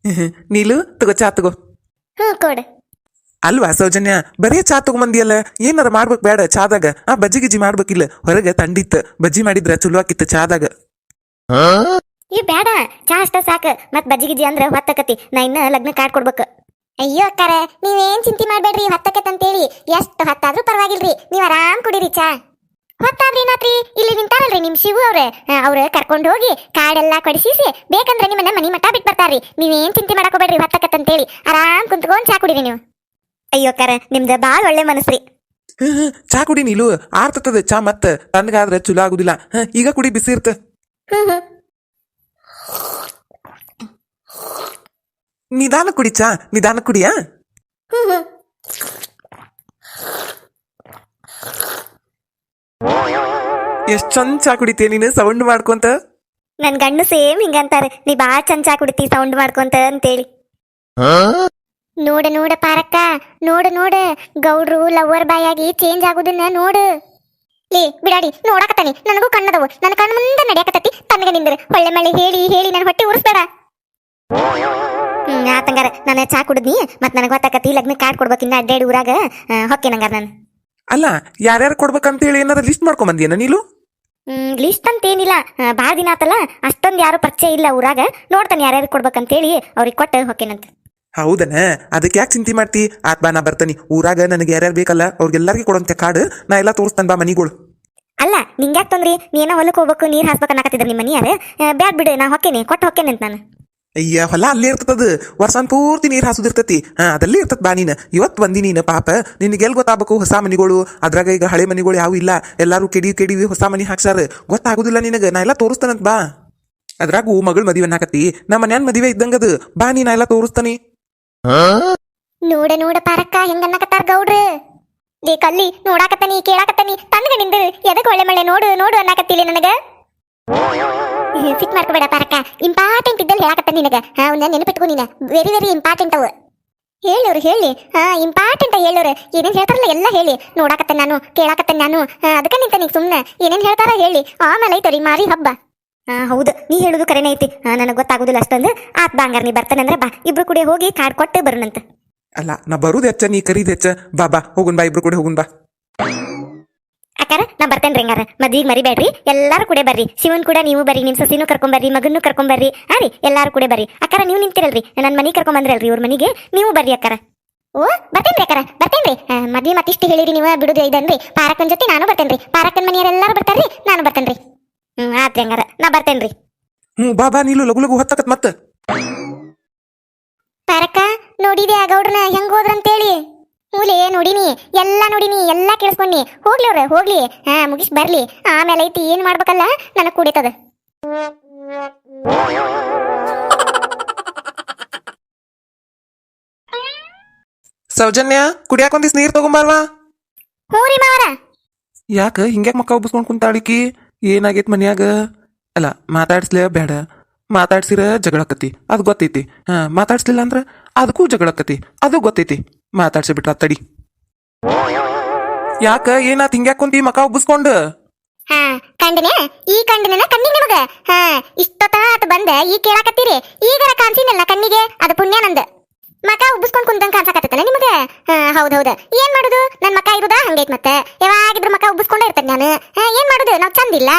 ನೀಲು ತಗೋ ಚಾ ತಗೋ. ಹ್ಞೂ ಕೊಡು. ಅಲ್ವಾ ಸೌಜನ್ಯ? ಬರೀ ಚಾ ತಗೊಂಬಂದಿಯಲ್ಲ? ಏನಾರ ಮಾಡ್ಬೇಕು ಬೇಡ ಚಾದಾಗ. ಆ ಬಜ್ಜಿ ಗಿಜ್ಜಿ ಮಾಡ್ಬೇಕಿಲ್ಲ. ಹೊರಗೆ ತಂಡಿತ್ತು. ಬಜ್ಜಿ ಮಾಡಿದ್ರ ಚಲೋ ಆಕಿತ್ತ ಚಾದಾಗ. ಈ ಬೇಡ. ಚಾ ಅಷ್ಟ ಸಾಕ. ಮತ್ ಬಜ್ಜಿ ಗಿಜ್ಜಿ ಅಂದ್ರ ಹೊತ್ತಕತಿ ನಾ ಇನ್ನ ಲಗ್ನ ಕಾರ್ಡ್ ಕೊಡ್ಬೇಕು. ಅಯ್ಯೋ ಅಕ್ಕಾರ ನೀವೇನ್ ಚಿಂತೆ ಮಾಡ್ಬೇಡ್ರಿ ಹೊತ್ತಕತ್ತಂತೇಳಿ? ಎಷ್ಟು ಹೊತ್ತಾದ್ರೂ ಪರವಾಗಿಲ್ರಿ. ನೀವ್ ಆರಾಮ್ ಕುಡೀರಿ ಚಾ. ಹೊತ್ತಾದ್ರಿ ನಾತ್ರಿ? ಇಲ್ಲಿ ನಿಂತಾರಲ್ರಿ ನಿಮ್ ಶಿವು ಅವ್ರೆ. ಅವ್ರ ಕರ್ಕೊಂಡು ಹೋಗಿ ಕಾಡೆಲ್ಲ ಕೊಡಿಸಿಸಿ ಬೇಕಂದ್ರೆ ನಿಮ್ಮನ್ನ ಮನಿ ಮಠ ಬಿಟ್ ಬರ್ತಾರ್ರಿ. ನೀವೇನ್ ಚಿಂತೆ ಅಂತ ಹೇಳಿ ಆರಾಮ್ ಕುಂತ್ಕೊಂಡ್ ಚಾ ಕುಡಿರಿ ನೀವು. ಅಯ್ಯೋ ಕರ ನಿಮ್ದು ಬಾಳ ಒಳ್ಳೆ ಮನಸ್ರಿ ಚಾ ಕುಡಿ ನೀಲು ಆರ್ತತದ ಚಾ ಮತ್ತ ತಣ್ಣಗಾದ್ರೆ ಚಲೋ ಆಗುದಿಲ್ಲ. ಈಗ ಕುಡಿ ಬಿಸಿ ಇರ್ತ. ನಿಧಾನ ಕುಡಿ ಚಾ. ನಿಧಾನ ಕುಡಿಯಾ ಹ್ಮ್ ಹ್ಮ್ ಎಷ್ಟ್ ಚಂದ ಚಾ ಕುಡಿತೀಯ ನೀನು? ಸೌಂಡ್ ಮಾಡ್ಕೊಂತ? ನನ್ ಗಂಡು ಸೇಮ್ ಹಿಂಗಂತಾರೆ ನೀ ಬಾ ಚಂದ ಚಾ ಕುಡಿತಿ ಸೌಂಡ್ ಮಾಡ್ಕೊಂತ ಅಂತೇಳಿ. ನೋಡ ನೋಡ ಪಾರಕ್ಕ ನೋಡ ನೋಡ. ಗೌಡ್ರು ಲವರ್ ಬಾಯ್ ಆಗಿ ಚೇಂಜ್ ಆಗುದನ್ನ ನೋಡು. ಲೇ ಬಿಡಾಡಿ ನೋಡಾಕತ್ತಾನೆ. ನನಗೂ ಕಣ್ಣದವು. ನನ್ನ ಕಣ್ಣು ಮುಂದೆ ನಡೆಯಕತ್ತತಿ. ತನಗೆ ನಿಂದ್ರೆ. ಒಳ್ಳೆ ಮಳೆ ಹೇಳಿ ಹೇಳಿ ನನ್ನ ಹೊಟ್ಟೆ ಉರಿಸ್ಬೇಡ. ಹ್ಮ್ ಆತಂಗಾರ ನಾನು ಚಾ ಕುಡಿದ್ನಿ ಮತ್ ನನಗೆ ಗೊತ್ತಾಕತಿ ಲಗ್ನ ಕಾರ್ಡ್ ಕೊಡ್ಬೇಕು ಇನ್ನ ಅಡ್ಡಾಡಿ ಊರಾಗ ಹೊಕ್ಕೆ ನಂಗಾರ ನಾನು. ಅಲ್ಲ ಯಾರ್ಯಾರು ಕೊಡ್ಬೇಕಂತ ಹೇಳಿ ಏನಾರ ಲಿಸ್ಟ್ ಮಾಡ್ಕೊಂಡ್ ಬಂದಿಯನ ನೀನು? ಲಿಸ್ಟ್ ಅಂತ ಏನಿಲ್ಲ ಭಾಳ ದಿನ ಆತಲ್ಲ ಅಷ್ಟೊಂದು ಯಾರು ಪರಿಚಯ ಇಲ್ಲ ಊರಾಗ. ನೋಡ್ತಾನೆ ಯಾರ್ಯಾರು ಕೊಡ್ಬೇಕಂತೇಳಿ ಅವ್ರಿಗೆ ಕೊಟ್ಟು ಹೊಕ್ಕೇನಂತ. ಹೌದನ? ಅದಕ್ಕೆ ಯಾಕೆ ಚಿಂತೆ ಮಾಡ್ತಿ? ಆತ್ ಬಾ ನಾ ಬರ್ತಾನೆ. ಊರಾಗ ನನಗೆ ಯಾರ್ಯಾರು ಬೇಕಲ್ಲ ಅವ್ರಿಗೆಲ್ಲರಿಗೂ ಕೊಡಂತೆ ಕಾರ್ಡ್ ನಾ ಎಲ್ಲ ತೋರಿಸ್ತಾನೆ ಬಾ ಮನಿಗಳು. ಅಲ್ಲ ನಿಂಗೆ ಯಾಕೆ ತೊಂದ್ರಿ ನೀನೇ ಹೊಲಕ್ಕೆ ಹೋಗ್ಬೇಕು ನೀರ್ ಹಾಸ್ಬೇಕು ಅನ್ನಕತ್ತಿದ್ರ ನಿಮ್ಮ ಮನಿಯಾರ. ಬ್ಯಾಡ್ ಬಿಡು ನಾ ಹೊಕ್ಕೇನಿ. ಕೊಟ್ಟು ಹೊಕ್ಕೇನಿ ಅಂತ ನಾನು. ಅಯ್ಯ, ಹೊಲ ಅಲ್ಲೇ ಇರ್ತದ ವರ್ಷಾನ್ ಪೂರ್ತಿ ನೀರ್ ಹಾಸುದಿರ್ತತಿ ಹಾ, ಅದಲ್ಲೇ ಇರ್ತದ ಬಾ ನೀನು. ಇವತ್ತು ಬಂದಿ ನೀನು, ಪಾಪ. ನಿನಗೆ ಎಲ್ಲಿ ಗೊತ್ತಾಗಬೇಕು ಹೊಸ ಮನಿಗಳು? ಅದ್ರಾಗ ಈಗ ಹಳೆ ಮನಿಗಳು ಯಾವ ಇಲ್ಲ. ಎಲ್ಲರೂ ಕೆಡಿ, ಕೆಡಿವಿ ಹೊಸ ಮನಿ ಹಾಕ್ಸಾರ ಗೊತ್ತಾಗುದಿಲ್ಲ ನಿನಗೆ. ನಾ ಎಲ್ಲ ತೋರಿಸ್ತಾನಂತ ಬಾ. ಅದ್ರಾಗೂ ಮಗಳ ಮದುವೆ ಹಾಕತಿ ನಮ್ಮ ಮನ್ಯಾನ್ ಮದುವೆ ಇದ್ದಂಗದು ಬಾ ನೀ, ನಾ ಎಲ್ಲ ತೋರಿಸ್ತಾನಿ. ನೋಡ ನೋಡ ಪಾರಕ್ಕ ಹೆಂಗನ್ನಕತ್ತಾರ ಗೌಡ್ರು? ಲೇ ಕಲ್ಲಿ, ನೋಡಾಕತ್ತಾನಿ, ಕೇಳಾಕತ್ತಾನಿ. ತನ್ಗ ನಿಂದ್ರು. ಎದಕ್ ಒಳ್ಳೆ ಮಳೆ ನೋಡು ನೋಡು ಅನ್ನಕತ್ತಿಲಿ ನನಗ. ಫಿಟ್ ಮಾಡ್ಕೋಬೇಡ ಪಾರಕ್ಕ. ಇಂಪಾರ್ಟೆಂಟ್ ಇದ್ದಲ್ಲಿ ಹೇಳಕತ್ತ ನಿನಗ. ಹಾ ಅವ್ನ ನೆನಪಿಟ್ಕೊ ನೀನ. ವೆರಿ ವೆರಿ ಇಂಪಾರ್ಟೆಂಟ್ ಅವು. ಹೇಳೋರು ಹೇಳಿ. ಹಾ ಇಂಪಾರ್ಟೆಂಟ್ ಹೇಳೋರು ಏನೇನ್ ಹೇಳ್ತಾರಲ್ಲ ಎಲ್ಲ ಹೇಳಿ. ನೋಡಾಕತ್ತ ನಾನು, ಕೇಳಾಕತ್ತೇನೆ ನಾನು. ಅದಕ್ಕೆ ನಿಂತ ನೀ ಸುಮ್ಮನೆ ಏನೇನ್ ಹೇಳ್ತಾರ ಹೇಳಿ. ಆಮೇಲೆ ಐತರಿ ಮಾರಿ ಹಬ್ಬ. ಹಾ, ಹೌದು. ನೀ ಹೇಳುದು ಕರೆನೇ ಐತಿ. ನನಗೆ ಗೊತ್ತಾಗೋದಿಲ್ಲ ಅಷ್ಟೊಂದು. ಆತ್ ಬಾಂಗಾರ ನೀ ಬರ್ತಾನಂದ್ರೆ ಬಾ. ಇಬ್ರು ಕೂಡ ಹೋಗಿ ಕಾರ್ಡ್ ಕೊಟ್ಟು ಬರೋಣಂತ. ಅಲ್ಲ, ನಾ ಬರುದು ಹೆಚ್ಚ, ನೀ ಕರೀದ್ ಹೆಚ್ಚ. ಬಾ ಬಾ, ಹೋಗುನ್ ಬಾ, ಇಬ್ರು ಕೂಡ ಹೋಗುನ್ ಬಾ. ಅಕ್ಕಾರ ನಾ ಬರ್ತೇನ್ರಿ ಹಂಗಾರ. ಮದ್ವಿಗೆ ಮರಿಬೇಡ್ರಿ. ಎಲ್ಲಾರು ಕೂಡ ಬರ್ರಿ. ಶಿವನ್ ಕೂಡ ನೀವು ಬರ್ರಿ ನಿಮ್ಮ ಸಸಿನೂ ಕರ್ಕೊಂಬರ್ರಿ ಮಗನ್ನೂ ಕರ್ಕೊಂಬರ್ರಿ ಹಾ ರೀ ಎಲ್ಲಾರು ಕೂಡ ಬರ್ರಿ. ಅಕ್ಕಾರ ನೀವು ನಿಂತಿರಲ್ರಿ. ನನ್ನ ಮನೆಗೆ ಕರ್ಕೊಂಬಂದ್ರಲ್ರಿ ಇವ್ರ ಮನೆಗೆ. ನೀವು ಬರ್ರಿ ಅಕ್ಕಾರ. ಓ ಬರ್ತೇನ್ರಿ ಅಕ್ಕಾರ ಬರ್ತೇನೆ ರೀ ಮದ್ವಿ ಮತ್ತಿಷ್ಟು ಹೇಳಿರಿ ನೀವು ಬಿಡುದು ಇದನ್ರಿ ಪಾರಕನ್ ಜೊತೆ ನಾನು ಬರ್ತೇನ್ರಿ. ಪಾರಕನ್ ಮನೆಯವರೆಲ್ಲರೂ ಬರ್ತಾರ್ರಿ ನಾನು ಬರ್ತೇನ್ರಿ. ಹ್ಮ್ ಆತ್ರಿ ಹಂಗಾರ. ನಾ ಬರ್ತೇನ್ರಿ. ಹ್ಞೂ ಬಾಬಾ ಬಾ ನೀಲು ಲಗು ಲಗು ಹೊತ್ತಕತ್ ಮತ್ತೆ. ಪಾರಕ್ಕ ನೋಡಿದ್ಯಾ ಗೌಡ್ರನ್ನ ಹೆಂಗ್ ಹೋದ್ರಂತೇಳಿ? ಮೂಲೆ ನೋಡಿನಿ ಎಲ್ಲ ನೋಡಿನಿ ಎಲ್ಲ ಕೇಳಿಸ್ಕೊಂಡಿ. ಹೋಗ್ಲಿ ಅವ್ರೆ ಹೋಗ್ಲಿ. ಹಾ ಮುಗಿಸ್ ಬರ್ಲಿ. ಆಮೇಲೆ ಐತಿ ಏನ್ ಮಾಡ್ಬೇಕಲ್ಲ? ನನಗ್ ಕುಡಿತದ. ಸೌಜನ್ಯ ಕುಡಿಯಾಕ ಒಂದಿಸ್ ನೀರ್ ತಗೊಂಬಾರ್ವಾ ಹ್ಞೂ ರೀ ಮಾವರ. ಯಾಕ ಹಿಂಗ್ಯಾಕ್ ಮಕ್ಕ ಉಬ್ಬಿಸ್ಕೊಂಡ್ ಕುಂತಾಳಿಕಿ ಏನಾಗೈತ್ ಮನ್ಯಾಗ? ಅಲ್ಲ ಮಾತಾಡ್ಸ್ಲೇ ಬೇಡ. ಮಾತಾಡ್ಸಿರ ಜಗಳಕತಿ ಅದು ಗೊತ್ತೈತಿ. ಹಾ, ಮಾತಾಡ್ಸ್ಲಿಲ್ಲ ಅಂದ್ರ ಅದಕ್ಕೂ ಜಗಳಕತಿ ಅದು ಗೊತ್ತೈತಿ. ಮಾತಾಡ್ಸಿ ಬಿಟ್ರ ತಡಿ. ಯಾಕ ಏನಾತ್ ಹಿಂಗ್ಯಾಕ್ ಕುಂತಿ ಮಕ ಉಬ್ಬಿಸ್ಕೊಂಡು? ಹಾ ಕಂಡನೆ ಈ ಕಂಡನ ಕಣ್ಣಿಗೆ ನಿಮಗ? ಹಾ, ಇಷ್ಟೊತ್ತಾತ ಬಂದ ಈ ಕೇಳಾಕತ್ತೀರಿ. ಈಗರ ಕಾಣ್ಸಿನಲ್ಲ ಕಣ್ಣಿಗೆ? ಅದು ಪುಣ್ಯ ನಂದ. ಮಕ ಉಬ್ಬಿಸ್ಕೊಂಡ್ ಕುಂತಂಗ್ ಕಾಣ್ಸಕತ್ತಲ್ಲ ನಿಮಗ? ಹಾ, ಹೌದ್ ಹೌದ್. ಏನ್ ಮಾಡುದು? ನನ್ ಮಕ ಇರುದ? ಹಂಗೈತ್ ಮತ್ತೆ. ಯಾವಾಗಿದ್ರು ಮಕ ಉಬ್ಬಿಸ್ಕೊಂಡೇ ಇರ್ತೇನೆ ನಾನು. ಹಾ, ಏನ್ ಮಾಡುದು? ನಾವ್ ಚಂದಿಲ್ಲ.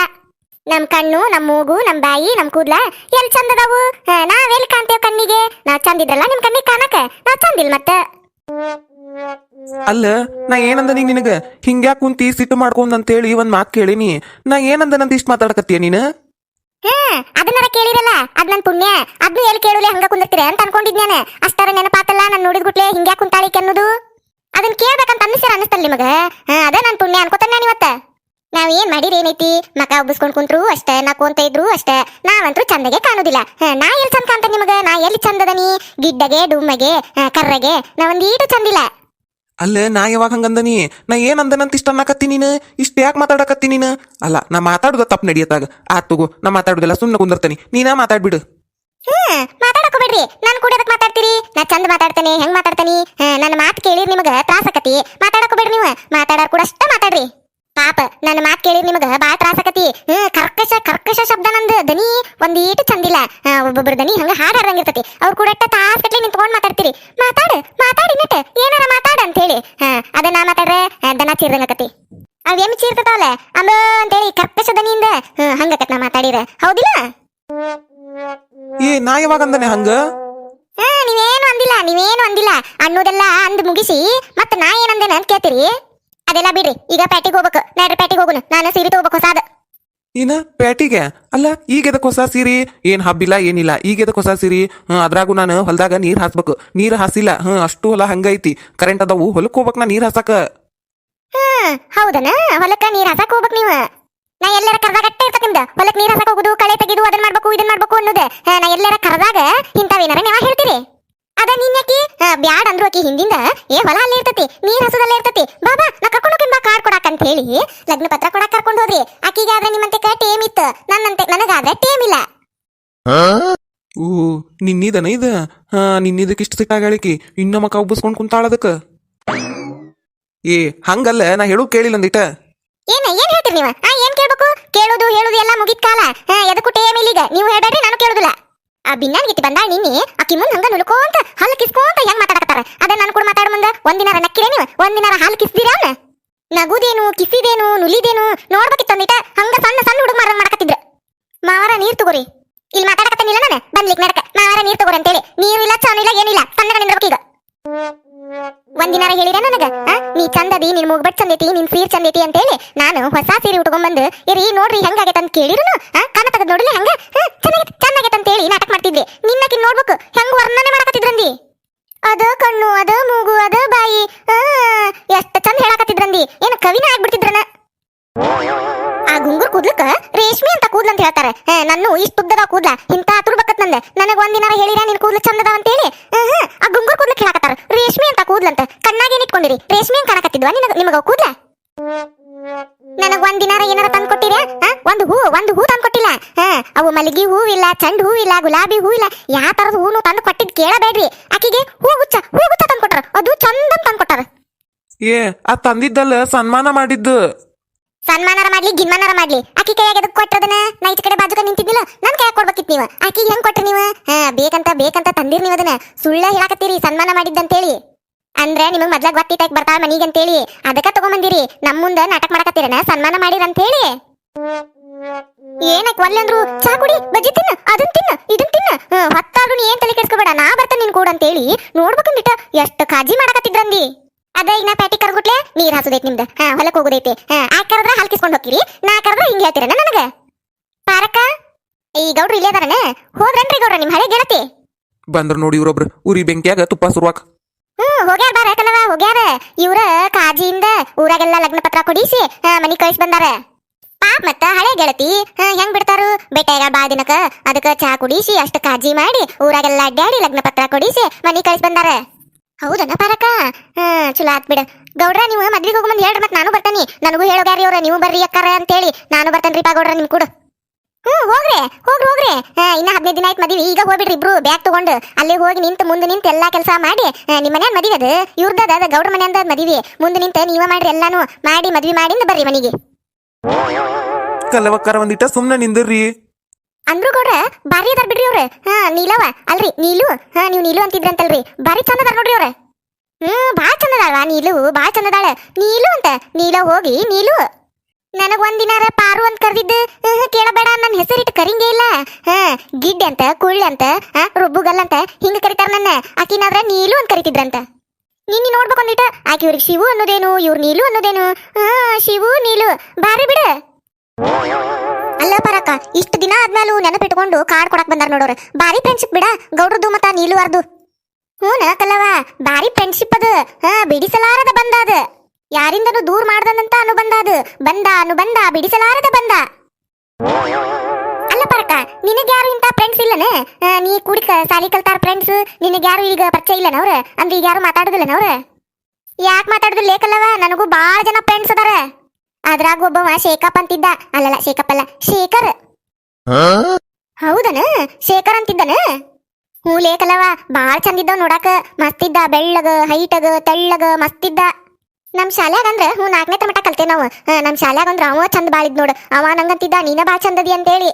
ನಮ್ ಕಣ್ಣು ನಮ್ ಮೂಗು ನಮ್ ಬಾಯಿ ನಮ್ ಕೂದ್ಲ ಎಲ್ ಚಂದ ಅದಾವು ಹಾ, ನಾವೆಲ್ ಕಾಣ್ತೇವ್ ಕಣ್ಣಿಗೆ? ನಾವ್ ಚಂದಿದ್ರಲ್ಲ ನಿಮ್ ಕಣ್ಣಿಗೆ ಕಾಣಕ ನಾವ್ ಚಂದಿಲ್ ಮತ್ತ. ಅಲ್ಲ ನಾ ಏನಂದ ನೀ ನಿನಗ? ಹಿಂಗ್ಯಾಕ್ ಕುಂತಿ ಸಿಟ್ಟು ಮಾಡ್ಕೊಂಡ್ ಅಂತೇಳಿ ಒಂದ್ ಮಾತ್ ಕೇಳಿನಿ. ನಾ ಏನಂದ ನಂದು ಇಷ್ಟ ಮಾತಾಡಕತ್ತೀಯ ನೀನು? ಹಾ ಅದನ್ನಾರ ಕೇಳಿರಲ್ಲ? ಅದ್ ನನ್ ಪುಣ್ಯ. ಅದ್ನು ಎಲ್ಲಿ ಕೇಳುಲೆ ಹಂಗ ಕುಂದಿರ್ತೀರ ಅಂತ ಅನ್ಕೊಂಡಿದ್ನೇನೆ ಅಷ್ಟರ ನೆನಪಾತಲ್ಲ ನಾನು ನೋಡಿದ್ ಗುಟ್ಲೆ ಹಿಂಗ್ಯಾ ಕುಂತಾಳಿಕೆ ಅನ್ನೋದು? ಅದನ್ನ ಕೇಳ್ಬೇಕಂತ ಅನ್ನಿಸ್ಯಾರ ಅನ್ನಿಸ್ತಲ್ಲ ನಿಮಗ? ಹ ಅದ ನನ್ ಪುಣ್ಯ ಅನ್ಕೋತಾನೆ ಇವತ್ತ? ನಾವ್ ಏನ್ ಮಾಡಿರಿ ಏನೈತಿ? ಮಕ ಉಬ್ಬಿಸ್ಕೊಂಡ್ ಕುಂತ್ರು ಅಷ್ಟೇ ನಾ ಕುಂತ ಇದ್ರು ಅಷ್ಟೇ. ನಾವಂತೂ ಚಂದಗೆ ಕಾಣುದಿಲ್ಲ. ನಾ ಎಲ್ಲಿ ಚಂದ ಕಾಣ್ತೇನೆ ನಿಮಗ? ನಾ ಎಲ್ಲಿ ಚಂದದನಿ ಗಿಡ್ಡಗೆ ಡುಮ್ಮಗೆ ಕರ್ರಗೆ ನಾ ಒಂದೀಟು ಚಂದಿಲ್ಲ. ಅಲ್ಲ ನಾ ಯಾವಾಗ ಹಂಗಂದನಿ ನಾ? ಏನ್ ಅಂದನಂತ ಇಷ್ಟ ಅನ್ನಕತ್ತಿ ನೀನು? ಇಷ್ಟ ಯಾಕೆ ಮಾತಾಡಕತ್ತಿ ನೀನು? ಅಲ್ಲ ನಾ ಮಾತಾಡುದ ತಪ್ಪು ನಡಿಯತ್ತಾಗ. ಆತ್ ತಗೋ ನಾ ಮಾತಾಡುದಿಲ್ಲ ಸುಮ್ಮನೆ ಕುಂದರ್ತೇನೆ. ನೀನಾ ಮಾತಾಡ್ಬಿಡು. ಹ್ಮ್ ಮಾತಾಡಕ್ ಹೋಗ್ಬೇಡ್ರಿ. ನಾನು ಕೂಡ ಅದಕ್ಕೆ ಮಾತಾಡ್ತೀರಿ. ನಾ ಚಂದ ಮಾತಾಡ್ತೇನೆ ಹೆಂಗ್ ಮಾತಾಡ್ತೇನೆ? ನನ್ನ ಮಾತು ಕೇಳಿರ್ ನಿಮಗ ತ್ರಾಸಕತಿ ಮಾತಾಡಕ್ ಹೋಗ್ಬೇಡ್ರಿ ನೀವು. ಮಾತಾಡೋರು ಕೂಡ ಅಷ್ಟ ಮಾತಾಡ್ರಿ. ಪಾಪ ನನ್ನ ಮಾತು ಕೇಳಿ ನಿಮಗೆ ಭಾಳ ತ್ರಾಸಕತಿ ಹ್ಮ್ ಕರ್ಕಶ ಕರ್ಕಶ ಶಬ್ದ ನಂದು ದನಿ ಒಂದೀಟು ಚಂದಿಲ್ಲ. ಒಬ್ಬೊಬ್ರ ದನಿ ಹಂಗ ಹಾಡಾರಂಗಿರ್ತತಿ ಅವ್ರು ಕೂಡ ತಾಸ್ ಗಟ್ಲೆ ನಿಂತ್ಕೊಂಡ್ ಮಾತಾಡ್ತೀರಿ. ಮಾತಾಡು ಮಾತಾಡಿ ನೆಟ್ ಏನಾರ ಮಾತಾಡ ಹೇಳಿ ಹಾ ಅದನ್ನ ಮಾತಾಡ್ರೆ ದನ ಚೀರ್ದಂಗಕತಿ. ಅವ್ ಎಂ ಚೀರ್ತತಾವಲ್ಲ ಅಂಬ ಅಂತೇಳಿ ಕರ್ಕಶ ದನಿಯಿಂದ ಹ್ಮ್ ಹಂಗಕತ್ ನಾ ಮಾತಾಡಿರ ಹೌದಿಲ್ಲ? ಏ ನಾ ಯಾವಾಗ ಅಂದನೆ ಹಂಗ? ಹಾ ನೀವೇನು ಅಂದಿಲ್ಲ ನೀವೇನು ಅಂದಿಲ್ಲ. ಅನ್ನೋದೆಲ್ಲ ಅಂದ್ ಮುಗಿಸಿ ಮತ್ತೆ ನಾ ಏನಂದೇನೆ ಅಂತ ಕೇಳ್ತೀರಿ? ಅದೆಲ್ಲ ಬಿಡ್ರಿ. ಈಗ ಪ್ಯಾಟಿಗೆ ಹೋಗ್ಬೇಕು. ನಡ್ರಿ ಪ್ಯಾಟಿಗೆ ಹೋಗುನು? ನಾನು ಸೀರೆ ತಗೋಬೇಕು ಹೊಸಾದ. ಇನ್ನ ಪ್ಯಾಟಿಗೆ? ಅಲ್ಲ ಈಗ ಎದಕ್ಕೆ ಹೊಸ ಸೀರಿ? ಏನ್ ಹಬ್ಬಿಲ್ಲ ಏನಿಲ್ಲ. ಈಗ ಎದಕ್ಕೆ ಹೊಸ ಸೀರಿ? ಅದ್ರಾಗೂ ನಾನು ಹೊಲದಾಗ ನೀರ್ ಹಾಸ್ಬೇಕು. ನೀರ್ ಹಾಸಿಲ್ಲ. ಹ್ಮ್ ಅಷ್ಟು ಹೊಲ ಹಂಗೈತಿ. ಕರೆಂಟ್ ಅದಾವು. ಹೊಲಕ್ ಹೋಗ್ಬೇಕು ನಾ ನೀರ್ ಹಾಸಕ. ಹ್ಮ್ ಹೌದನ? ಹೊಲಕ್ಕ ನೀರ್ ಹಾಸಕ್ ಹೋಗ್ಬೇಕು ನೀವು. ನಾ ಎಲ್ಲರ ಕರ್ದಾಗ ಅಟ್ಟೆ ಇರ್ತಕ್ಕ ನಿಮ್ದು. ಹೊಲಕ್ ನೀರ್ ಹಾಸಕ್ ಹೋಗುದು ಕಳೆ ತೆಗೆದು ಅದನ್ನ ಮಾಡ್ಬೇಕು ಇದನ್ನ ಮಾಡ್ಬೇಕು ಅನ್ನೋದು. ನಾ ಎಲ್ಲರ ಕರ್ದಾಗ ಇಂಥವೇನಾರ ನೀವು ಹೇಳ್ತೀರಿ? ಅದ ನಿನ್ನಕಿ ಬ್ಯಾಡ ಅಂದ್ರು ಆಕಿ ಹಿಂದಿಂದ. ಏ ಹೊಲ ಅಲ್ಲೇ ಇರ್ತತಿ ನೀರ್ ಹಸದಲ್ಲೇ ಇರ್ತತಿ. ಬಾಬಾ ನಾ ಕರ್ಕೊಂಡು ಹೋಗಿನ್ ಬಾ ಕಾರ್ಡ್ ಕೊಡಾಕ ಅಂತ ಹೇಳಿ ಲಗ್ನ ಪತ್ರ ಕೊಡಾಕ ಕರ್ಕೊಂಡು ಹೋದ್ರಿ. ಆಕಿಗೆ ಆದ್ರೆ ನಿಮ್ಮಂತೆ ಟೇಮ್ ಇತ್ತು. ನನ್ನಂತೆ ನನಗಾದ್ರೆ ಟೇಮ್ ಇಲ್ಲ. ಓ ನಿನ್ನಿದನ ಇದ? ಹಾ ನಿನ್ನಿದಕ್ಕೆ ಇಷ್ಟ ಸಿಕ್ಕಾಗಳಿಕಿ ಇನ್ನ ಮಕ ಒಬ್ಬಸ್ಕೊಂಡ್ ಕುಂತಾಳದಕ್ಕ. ಏ ಹಂಗಲ್ಲ ನಾ ಹೇಳು ಕೇಳಿಲ್ಲ ಅಂದಿಟ ಏನ ಏನ್ ಹೇಳ್ತೀರಿ ನೀವು? ಆ ಏನ್ ಕೇಳ್ಬೇಕು? ಕೇಳೋದು ಹೇಳೋದು ಎಲ್ಲ ಮುಗಿದ ಕಾಲ. ಹಾ, ಎದಕ್ಕೂ ಟೇಮ್ ಇಲ್ಲಿಗ ನೀವು ಹೇಳ್ಬೇಡ್ರಿ ನಾನು ಕೇಳುದಿಲ್ಲ. ಆ ಬಿನ್ನಾನ್ ಗಿತ್ತಿ ಬಂದಾಳ ನಿನ್ನೆ, ಆಕಿ ಮುಂದ್ ಹಂಗ ನುಲ್ಕೋಂತ ಹಲ್ಲು ಕಿಸ್ಕೋಂತ ಹೆಂಗ್ ಮಾತಾಡಕತ್ತಾರ? ಅದ ನಾನು ಕೂಡ ಮಾತಾಡ ಮುಂದೆ, ಒಂದಿನಾರ ನಕ್ಕಿರ ನೀವು, ಒಂದಿನಾರ ಹಾಲು ಕಿಸ್ದಿರ ನಗುದೇನು, ಕಿಸಿದೇನು, ನುಲಿದೇನು, ನೋಡ್ಬೇಕಿತ್ತು ಒಂದಿಟ ಹಂಗ ಸಣ್ಣ ಸಣ್ಣ ಹುಡುಗ ಮಾರ ಮಾಡಕತ್ತಿದ್ರ. ಮಾವರ ನೀರ್ ತಗೋರಿ. ಇಲ್ಲಿ ಮಾತಾಡಕತ್ತಾನಿಲ್ಲ ನಾನು? ಬಂದ್ಲಿಕ್ ನಡಕ. ಮಾವರ ನೀರ್ ತಗೋರಿ ಅಂತೇಳಿ. ನೀರು ಇಲ್ಲ ಚಾನು ಇಲ್ಲ ಏನಿಲ್ಲ. ಸಣ್ಣಗ ನಿಂದ್ರಬೇಕು ಈಗ. ಒಂದಿನಾರ ಹೇಳಿರ ನನಗ? ನೀ ಚಂದದಿ, ನಿನ್ ಮುಗ್ಬಟ್ ಚಂದೈತಿ, ನಿನ್ ಸೀರ್ ಚಂದೈತಿ ಅಂತೇಳಿ ನಾನು ಹೊಸ ಸೀರೆ ಉಟ್ಕೊಂಡ್ಬಂದು ಇರಿ ನೋಡ್ರಿ ಹೆಂಗಾಗೈತೆ ಅಂತ ಕೇಳಿರುನು ಕಣ್ಣ ತೆಗೆದ್ ನೋಡಿಲ್ಲ ಹಂಗ? ಚೆನ್ನಾಗೈತೆ ಚೆನ್ನಾಗೈತೆ ಅಂತೇಳಿ ನಾಟಕ ಮಾಡ್ತಿದ್ವಿ ನಿನ್ನಕಿ ನೋಡ್ಬೇಕು, ಹೆಂಗ್ ವರ್ಣನೆ ಮಾಡಕತ್ತಿದ್ರಂದಿ? ಅದ ಕಣ್ಣು, ಅದ ಮೂಗು, ಅದ ಬಾಯಿ ಎಷ್ಟ್ ಚಂದ ಹೇಳಕತ್ತಿದ್ರಂದಿ? ಏನ್ ಕವಿನ ಆಗ್ಬಿಡ್ತಿದ್ರನ ಆ ಗುಂಗುರ್ ಕೂದ್ಲಕ್ಕ ರೇಷ್ಮೆ ಅಂತ ಕೂದ್ಲ ಅಂತ ಹೇಳ್ತಾರೆ. ಹೇ, ನನ್ನ ಇಷ್ಟ ಉದ್ದದ ಕೂದ್ಲ. ಇಂತ ತುರ್ಬಕತ್ ನಂದೆ. ನನಗ ಒಂದಿನಾರ ಹೇಳಿರ ನಿನ್ ಕೂದ್ಲು ಚಂದದ ಅಂತ ಹೇಳಿ ಆ ಗುಂಗುರ್ ಕೂದ್ಲಕ್ ಹೇಳಕತ್ತಾರ. ರೇಷ್ಮೆ ಅಂತ ಕೂದ್ಲಂತ ಕಣ್ಣಾಗೆ ಇಟ್ಕೊಂಡಿರಿ? ರೇಷ್ಮೆ ಅಂತ ಕಾಣಕತ್ತಿದ್ವಾ? ನಿನಗ ನಿಮಗ ಕೂದ್ಲ? ನನಗ ಒಂದಿನಾರ ಏನಾರ ತಂದ್ ಕೊಟ್ಟಿರ ಒಂದು ಹೂ ಒಂದು ಹೂ ತಂದ್ ಕೊಟ್ಟಿಲ್ಲ. ಹಾ, ಅವು ಮಲ್ಲಿಗೆ ಚಂದ ಚಂಡ್ ಇಲ್ಲ ಗುಲಾಬಿ ಹೂವಿಲ್ಲ ಯಾವ ತರದ ಹೂನು ತಂದು ಕೊಟ್ಟಿದ್ ಕೇಳಬೇಡ್ರಿ. ಆಕಿಗೆ ಹೂಗುಚ್ಚ ಹೂಗುಚ್ಚ ತಂದ್ ಕೊಟ್ಟಾರ. ಅದು ಚಂದ ತಂದ್ ಕೊಟ್ಟಾರ. ಏ ಆ ತಂದಿದ್ದಲ್ಲ ಸನ್ಮಾನ ಮಾಡಿದ್ದು. ಸನ್ಮಾನಾರ ಮಾಡ್ಲಿ, ಗಿನ್ಮಾನರ ಮಾಡ್ಲಿ. ಆಕಿ ಕೈಯಾಗ ಅದಕ್ಕೆ ನಾ ಈಚ ಕಡೆ ಬಾಜುಕ ನಿಂತಿದ್ದಿಲ್ಲ ನನ್ ಕೈಯಾಗ ಕೊಡ್ಬೇಕಿತ್ ನೀವು. ಆಕಿಗೆ ಹೆಂಗ್ ಕೊಟ್ರಿ ನೀವು? ಹಾ, ಬೇಕಂತ ಬೇಕಂತ ತಂದಿರ್ ನೀವು ಅದನ್ನ. ಸುಳ್ಳ ಹೇಳಾಕತ್ತೀರಿ, ಸನ್ಮಾನ ಮಾಡಿದ್ದಂತೇಳಿ. ಅಂದ್ರೆ ನಿಮಗ್ ಮೊದ್ಲ ಗೊತ್ತಿತ್ತಾಗ ಬರ್ತಾಳ ಮನಿಗಂತೇಳಿ. ಅದಕ್ಕ ತಗೊಂಬಂದಿರಿ. ನಮ್ಮ ಮುಂದ ನಾಟಕ ಮಾಡಕತ್ತೀರನ ಸನ್ಮಾನ ಮಾಡಿರಂತೇಳಿ. ಏನಕ್ ಒಲ್ಲೆ ಅಂದ್ರು? ಚಾ ಕುಡಿ, ಬಜ್ಜಿ ತಿನ್ನ, ಅದನ್ ತಿನ್ನ, ಇದನ್ ತಿನ್ನ. ಹೊತ್ತಾದ್ರೂ ಏನ್ ತಲೆ ಕೆಡ್ಸ್ಕೋಬೇಡ, ನಾ ಬರ್ತೇನೆ ನಿನ್ ಕೂಡ ಅಂತೇಳಿ ನೋಡ್ಬೇಕಂದಿಟ ಎಷ್ಟು ಕಾಜಿ ಮಾಡಕತ್ತಿದ್ರಂದಿ. ಅದ ಈಗ ನಾ ಪ್ಯಾಟಿ ಕರ್ಗುಟ್ಲೆ ನೀರ್ ಹಾಸುದೈತಿ ನಿಮ್ದ. ಹಾ ಹೊಲಕ್ ಹೋಗುದೈತಿ. ಹಾ ಆ ಕರೆದ್ರ ಹಾಲ್ ಕಿಸ್ಕೊಂಡ್ ಹೋಗಿರಿ ನಾ ಕರೆದ್ರ ಹಿಂಗ್ ಹೇಳ್ತೀರನ ನನಗ? ಪಾರಕ ಈ ಗೌಡ್ರು ಇಲ್ಲೇ ಅದಾರನ? ಹೋದ್ರನ್ರಿ ಗೌಡ್ರ ನಿಮ್ ಹಳೆ ಗೆಳತಿ? ಬಂದ್ರ ನೋಡಿ ಇವ್ರೊಬ್ರು. ಉರಿ ಬೆಂಕಿಯಾಗ ತುಪ್ಪ ಸುರುವಾಕ. ಹ್ಮ್ ಹೋಗ್ಯಾರ ಬಾರ ಕಣವ ಹೋಗ್ಯಾರ. ಇವ್ರ ಕಾಜಿಯಿಂದ ಊರಾಗೆಲ್ಲ ಲಗ್ನ ಪತ್ರ ಕೊಡಿಸಿ ಮನಿ ಕಳಿಸಿ ಬಂದಾರ. ಪಾಪ ಮತ್ತ ಹಳೆ ಗೆಳತಿ ಹಾ, ಹೆಂಗ್ ಬಿಡ್ತಾರು? ಬೇಟೆಗ ಬಾ ದಿನಕ ಅದಕ್ಕ ಚಾ ಕುಡಿಸಿ ಅಷ್ಟ ಕಾಜಿ ಮಾಡಿ ಊರಾಗೆಲ್ಲ ಅಡ್ಡಾಡಿ ಲಗ್ನ ಪತ್ರ ಕೊಡಿಸಿ ಮನಿ ಕಳಿಸಿ ಬಂದಾರ. ಹೌದನ ಪಾರಕ ಹಾ ಚಲೋ ಆತ್ ಬಿಡ. ಗೌಡ್ರ ನೀವು ಮದ್ವಿಗೆ ಹೋಗಿ ಬಂದ್ ಹೇಳ್ರಿ ಮತ್ತೆ ನಾನು ಬರ್ತೀನಿ. ನನಗೂ ಹೇಳೋಗ್ಯಾರಿ ಅವ್ರ ನೀವು ಬರ್ರಿ ಅಕ್ಕಾರ ಅಂತೇಳಿ. ನಾನು ಬರ್ತೇನೆ ಪಾ ಗೌಡ್ರ ನಿಮ್ ಕೂಡ. ಹ್ಮ್ ಹೋಗ್ರಿ ಹೋಗ್ರಿ ಹೋಗ್ರಿ. ಇನ್ನ ಹದಿನೈದು ದಿನ ಆಯ್ತು ಮದ್ವಿ. ಈಗ ಹೋಗ್ಬಿಡ್ರಿ ಇಬ್ರು ಬ್ಯಾಗ್ ತಗೊಂಡು. ಅಲ್ಲಿ ಹೋಗಿ ನಿಂತು ಮುಂದೆ ನಿಂತು ಎಲ್ಲಾ ಕೆಲಸ ಮಾಡಿ ಆ, ನಿಮ್ ಮನ್ಯಾಗ ಮದ್ವಿ ಅದು? ಇವ್ರದ್ದು ಅದ ಗೌಡ್ರ ಮನೆಯಿಂದ ಮದ್ವಿ. ಮುಂದೆ ನಿಂತ ನೀವೇ ಮಾಡ್ರಿ ಎಲ್ಲಾನು. ಮಾಡಿ ಮದ್ವಿ ಮಾಡಿಂದ ಬರ್ರಿ ಮನಿಗೆ. ಕಲವಕ್ಕಾರ ಒಂದಿಟ್ಟ ಸುಮ್ಮನೆ ನಿಂದಿರ್ರಿ ಅಂದ್ರು ಗೌಡ್ರ ಬಾರಿ ಅದಾರ ಬಿಡ್ರಿ ಅವ್ರ. ಹಾ ನೀಲವ ಅಲ್ರಿ, ನೀಲು. ಹಾ, ನೀವು ನೀಲು ಅಂತಿದ್ರಂತಲ್ರಿ. ಬಾರಿ ಚಂದ ಅದಾರ ನೋಡ್ರಿ ಅವ್ರ. ಹ್ಮ್, ಭಾಳ ಚಂದ ಅದಾಳ ನೀಲು. ಭಾಳ ಚಂದ ಅದಾಳ. ನೀಲು ಅಂತ. ನೀಲ, ಹೋಗಿ, ನೀಲು. ನನಗೆ ಒಂದಿನಾರ ಪಾರು ಅಂತ ಕರೆದಿದ್ದು ಕೇಳಬೇಡ. ನನ್ನ ಹೆಸರಿಟ್ಟು ಕರಿಂಗೇ ಇಲ್ಲ. ಹಾ, ಗಿಡ್ಡೆ ಅಂತ, ಕುಳ್ಳ ಅಂತ ರುಬ್ಬುಗಲ್ ಅಂತ, ಹಿಂಗ ಕರಿತಾರ ನನ್ನ. ಆಕಿನಾದ್ರ ನೀಲು ಅಂತ ಕರಿತಿದ್ರಂತ. ನಿನ್ನ ನೋಡ್ಬೇಕು ಅಂದಿಟ್ಟ ಆಕಿ ಇವ್ರಿಗೆ ಶಿವು ಅನ್ನೋದೇನು, ಇವ್ರು ನೀಲು ಅನ್ನೋದೇನು? ಹಾ, ಶಿವು, ನೀಲು. ಬಾರಿ ಬಿಡ. ಅಲ್ಲ ಪರಕ್ಕ, ಇಷ್ಟು ದಿನ ಆದ್ಮೇಲೂ ನೆನಪಿಟ್ಕೊಂಡು ಕಾರ್ಡ್ ಕೊಡಕ್ ಬಂದಾರ ನೋಡೋರು. ಬಾರಿ ಫ್ರೆಂಡ್ಶಿಪ್ ಬಿಡ, ಗೌಡ್ರದ್ದು ಮತ್ತ ನೀಲುವಾರ್ದು. ಹ್ಞೂನ ಕಲ್ಲವ ಬಾರಿ ಫ್ರೆಂಡ್ಶಿಪ್ ಅದು. ಹಾ, ಬಿಡಿಸಲಾರದ ಬಂದ ಅದ. ಯಾರಿಂದನು ದೂರ ಮಾಡ್ದಂತ ಅನುಬಂಧ ಅದು. ಬಂದ, ಅನುಬಂಧ, ಬಿಡಿಸಲಾರದ ಬಂದ. ಅಲ್ಲ ಪರಕ ನಿನಗ್ಯಾರು ಇಂತ ಫ್ರೆಂಡ್ಸ್ ಇಲ್ಲನ? ನೀ ಕೂಡಿ ಕ- ಸಾಲಿ ಕಲ್ತಾರ ಫ್ರೆಂಡ್ಸ್ ನಿನಗ್ಯಾರು ಈಗ ಪರಿಚಯ ಇಲ್ಲನ ಅವ್ರ? ಅಂದ್ರೆ ಈಗ ಯಾರು ಮಾತಾಡುದಿಲ್ಲನ ಅವ್ರ? ಯಾಕೆ ಮಾತಾಡುದಿಲ್ಲ ಲೇಕಲ್ಲವ ನನಗೂ ಬಾಳ ಜನ ಫ್ರೆಂಡ್ಸ್ ಅದಾರ. ಅದ್ರಾಗ ಒಬ್ಬವ ಶೇಖಪ್ ಅಂತಿದ್ದ. ಅಲ್ಲಲ್ಲ ಶೇಖಪ್ ಅಲ್ಲ ಶೇಖರ್. ಹೌದನ? ಶೇಖರ್ ಅಂತಿದ್ದನ? ಹ್ಞೂ ಲೇಖಲವ ಬಾಳ ಚಂದಿದ್ದವ್ ನೋಡಾಕ. ಮಸ್ತಿದ್ದ ಬೆಳ್ಳಗ ಹೈಟಗ ತೆಳ್ಳಗ ಮಸ್ತಿದ್ದ. ನಮ್ ಶಾಲ್ಯಾಗ ಅಂದ್ರ ಹ್ಞೂ ನಾಲ್ಕನೇ ತಮಟ ಕಲ್ತೇವ್ ನಾವು. ನಮ್ಮ ನಮ್ ಶಾಲ್ಯಾಗ ಅಂದ್ರ ಅವ ಚಂದ ಬಾಳಿದ್ ನೋಡು. ಅವ ನಂಗಂತಿದ್ದ ನೀನ ಬಾ ಚಂದದಿ ಅಂತೇಳಿ.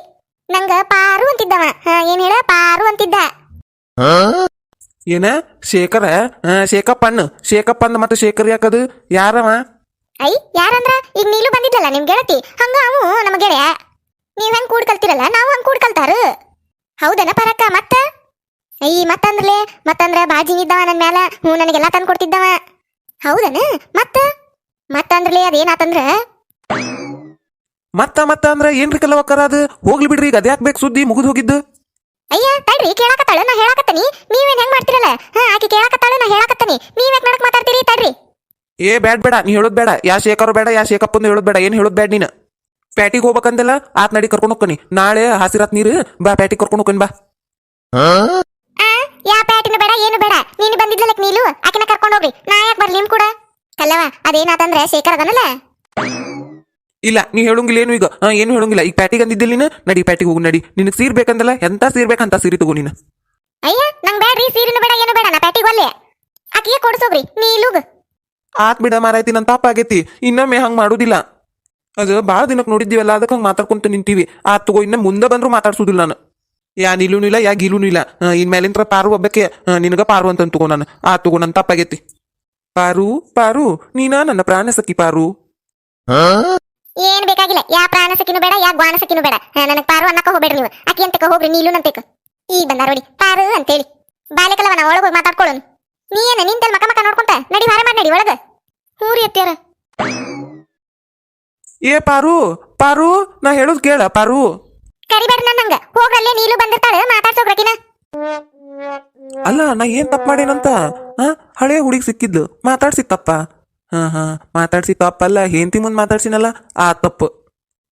ನಂಗ ಪಾರು ಅಂತಿದ್ದವ. ಏನ್ ಹೇಳ? ಪಾರು ಅಂತಿದ್ದ. ಏನ? ಶೇಖರ? ಹಾ ಶೇಖಪ್ಪ ಅಣ್ಣ ಶೇಖಪ್ಪ ಅಂದ ಮತ್ತೆ ಶೇಖರ್ ಯಾಕದು ಯಾರವ? ಐ ಯಾರಂದ್ರ? ಈಗ ನೀಲು ಬಂದಿದ್ಲಲ್ಲ ನಿಮ್ ಗೆಳತಿ? ಹಂಗ ಅವು ನಮ್ಮ ಗೆಳೆಯ. ನೀವ್ ಹೆಂಗ್ ಕೂಡ್ ಕಲ್ತಿರಲ್ಲ ನಾವು ಹಂಗ್ ಕೂಡ್ ಕಲ್ತಾರ. ಹೌದನ ಪರಕ್ಕ ಮತ್ತ? ಅಯ್ಯ ಮತ್ತಂದ್ರಲೆ? ಮತ್ತಂದ್ರ ಬಾಜಿ ಇದ್ದವ ನನ್ ಮ್ಯಾಲ ಹ್ಞೂ ನನಗೆಲ್ಲ ತಂದು ಕೊಡ್ತಿದ್ದವ ಹೌದನ? ಮತ್ತ? ಮತ್ತಂದ್ರಲೆ ಅದೇನಾತಂದ್ರ? ಮತ್ತ ಮತ್ತ ಅಂದ್ರ ಏನ್ರಿ ಕಲವಕ್ಕರ ಅದು? ಹೋಗ್ಲಿ ಬಿಡ್ರಿ ಈಗ ಅದ್ಯಾಕ್ ಬೇಕು ಸುದ್ದಿ ಮುಗಿದು ಹೋಗಿದ್ದು. ಅಯ್ಯ ತಡ್ರಿ ಕೇಳಾಕತ್ತಾಳ ನಾ ಹೇಳಾಕತ್ತನಿ. ನೀವೇನ್ ಹೆಂಗ್ ಮಾಡ್ತಿರಲ್ಲ? ಹಾ ಆಕಿ ಕೇಳಾಕತ್ತಾಳ ನಾ ಹೇಳಾಕತ್ತನಿ. ನೀವ್ಯಾಕ್ ನಡಕ್ ಮಾತಾಡ್ತೀರಿ ತಡ್ರಿ. ಏ ಬ್ಯಾಡ್ ಬೇಡ ನೀ ಹೇಳೋದು ಬೇಡ ಯಾ ಶೇಖರ್ ಬೇಡ ಯಾ ಶೇಖಪ್ಪಂದು ಹೇಳೋದು ಬೇಡ ಏನು ಹೇಳೋದು ಬೇಡ ನೀನು? ಪ್ಯಾಟಿಗೆ ಹೋಗ್ಬೇಕಂದಲ್ಲ ಆತ್ ನಡಿ ಕರ್ಕೊಂಡು ಹೋಗ್ಕನಿ. ನಾಳೆ ಹಸಿರಾತ್ ನೀರು ಬಾ ಪ್ಯಾಟಿಗೆ ಕರ್ಕೊಂಡು ಹೋಗ್ಕನಿ ಬಾ. ಯಾ ಪ್ಯಾಟಿನ ಬೇಡ ಏನು ಬೇಡ. ನೀನು ಬಂದಿದ್ದಲ್ಲ ನೀಲು? ಆಕಿನ ಕರ್ಕೊಂಡು ಹೋಗ್ರಿ ನಾ ಯಾಕೆ ಬರ್ಲಿ ನಿಮ್ ಕೂಡ? ಅಲ್ಲವ ಅದೇನಾತಂದ್ರೆ ಶೇಖರ್ ಅದನಲ್ಲ? ಇಲ್ಲ ನೀ ಹೇಳೋಂಗಿಲ್ಲ ಏನು ಈಗ? ಏನು ಹೇಳೋಂಗಿಲ್ಲ. ಈಗ ಪ್ಯಾಟಿಗೆ ಅಂದಿದ್ದಿಲ್ಲ ನೀನು? ನಡಿ ಪ್ಯಾಟಿಗೆ ಹೋಗು ನಡಿ. ನಿನಗೆ ಸೀರ್ ಬೇಕಂದಲ್ಲ? ಎಂತ ಸೀರ್ ಬೇಕಂತ ಸೀರೆ ತಗೋ ನೀನು. ಅಯ್ಯ ನಂಗ್ ಬೇಡ್ರಿ ಸೀರಿನ ಬೇಡ ಏನು ಬೇಡ. ನಾ ಪ್ಯಾಟಿಗೆ ಒಲ್ಲೆ ಆಕಿಗೆ ಕೊಡ್ಸೋಗ್ರಿ. ನೀಲುಗ್. ಆತ್ ಬಿಡ ಮಾರಾಯ್ತಿ ನನ್ನ ತಪ್ಪ ಆಗೈತಿ. ಇನ್ನೊಮ್ಮೆ ಹಂಗ್ ಮಾಡುದಿಲ್ಲ. ಅದು ಭಾಳ ದಿನಕ್ಕೆ ನೋಡಿದ್ದೀವಲ್ಲ ಅದಕ್ಕೆ ಹಂಗೆ ಮಾತಾಡ್ಕೊಂತ ನಿಂತೀವಿ. ಆತ್ ತಗೋ ಇನ್ನ ಮುಂದೆ ಬಂದ್ರು ಮಾತಾಡ್ಸೋದಿಲ್ಲ ನಾನು. ಯಾ ನಿಲುನು ಇಲ್ಲ ಯಾ ಗಿಲೂನು ಇಲ್ಲ. ಹಾ, ಇನ್ ಮೇಲಿಂತ್ರ ಪಾರು ಒಬ್ಬಕ್ಕೆ ನಿನಗ ಪಾರು ಅಂತ ತಗೋ ನಾನು. ಆ ತಗೋ ನನ್ನ ತಪ್ಪಾಗೈತಿ ಪಾರು ಪಾರು ನೀನ ನನ್ನ ಪ್ರಾಣ ಸಖಿ ಪಾರು? ಏನ್ ಬೇಕಾಗಿಲ್ಲ. ಯಾ ಪ್ರಾಣ ಸಕಿನೂ ಬೇಡ ಯಾ ಗ್ವಾಣ ಸಕಿನೂ ಬೇಡ. ನನಗೆ ನನಗ್ ಪಾರು ಅನ್ನಕ ಹೋಗ್ಬೇಡ್ರಿ ನೀವು. ಅಕ್ಕಿ ಅಂತಕ ಹೋಗ್ರಿ ನೀಲು ನಂತೇಕ ಈಗ ಬಂದ ನೋಡಿ ಪಾರು ಅಂತೇಳಿ. ಬಾಲೆಕಲ್ಲವ ನಾ ಒಳಗೆ ಹೋಗಿ ಮಾತಾಡ್ಕೊಳ್ಳೋನು. ನೀ ಏನ ನಿಂತಲ್ ಮಕ ಮಕ ನೋಡ್ಕೊಂತ ನಡಿ ಹಾರ ಮಾಡಿ ನಡಿ ಒಳಗ. ಹೂರಿ ಅತ್ಯಾರ ಏ ಪಾರು ಪಾರು ನಾ ಹೇಳೋದ್ ಕೇಳ ಪಾರು. ಕರಿಬೇಡ್ರಿ ನನ್ನಂಗ ಹೋಗಲ್ಲೇ ನೀಲು ಬಂದಿರ್ತಾಳೆ ಮಾತಾಡ್ಸೋಗ್ರಕಿನ ಅಲ್ಲ ನಾ ಏನ್ ತಪ್ಪು ಮಾಡೇನಂತ? ಹಾ ಹಳೆ ಹುಡುಗಿ ಸಿಕ್ಕಿದ್ಲು ಮಾತಾಡ್ಸಿ ತಪ್ಪ. ಹಾ ಹಾ ಮಾತಾಡ್ಸಿ ತಪ್ಪಲ್ಲ ಹೆಂಡತಿ ಮುಂದೆ ಮಾತಾಡ್ಸಿನಲ್ಲ ಆ ತಪ್ಪು.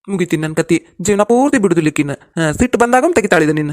ಮುಗಿತೀನಿ ನನ್ನ ಕತಿ ಜೀವನ ಪೂರ್ತಿ ಬಿಡುದಿಲ್ಲಕ್ಕಿನ್ನ ಹಾ ಸಿಟ್ಟು ಬಂದಾಗ ತೆಗಿತಾಳಿದ ನಿನ್ನ.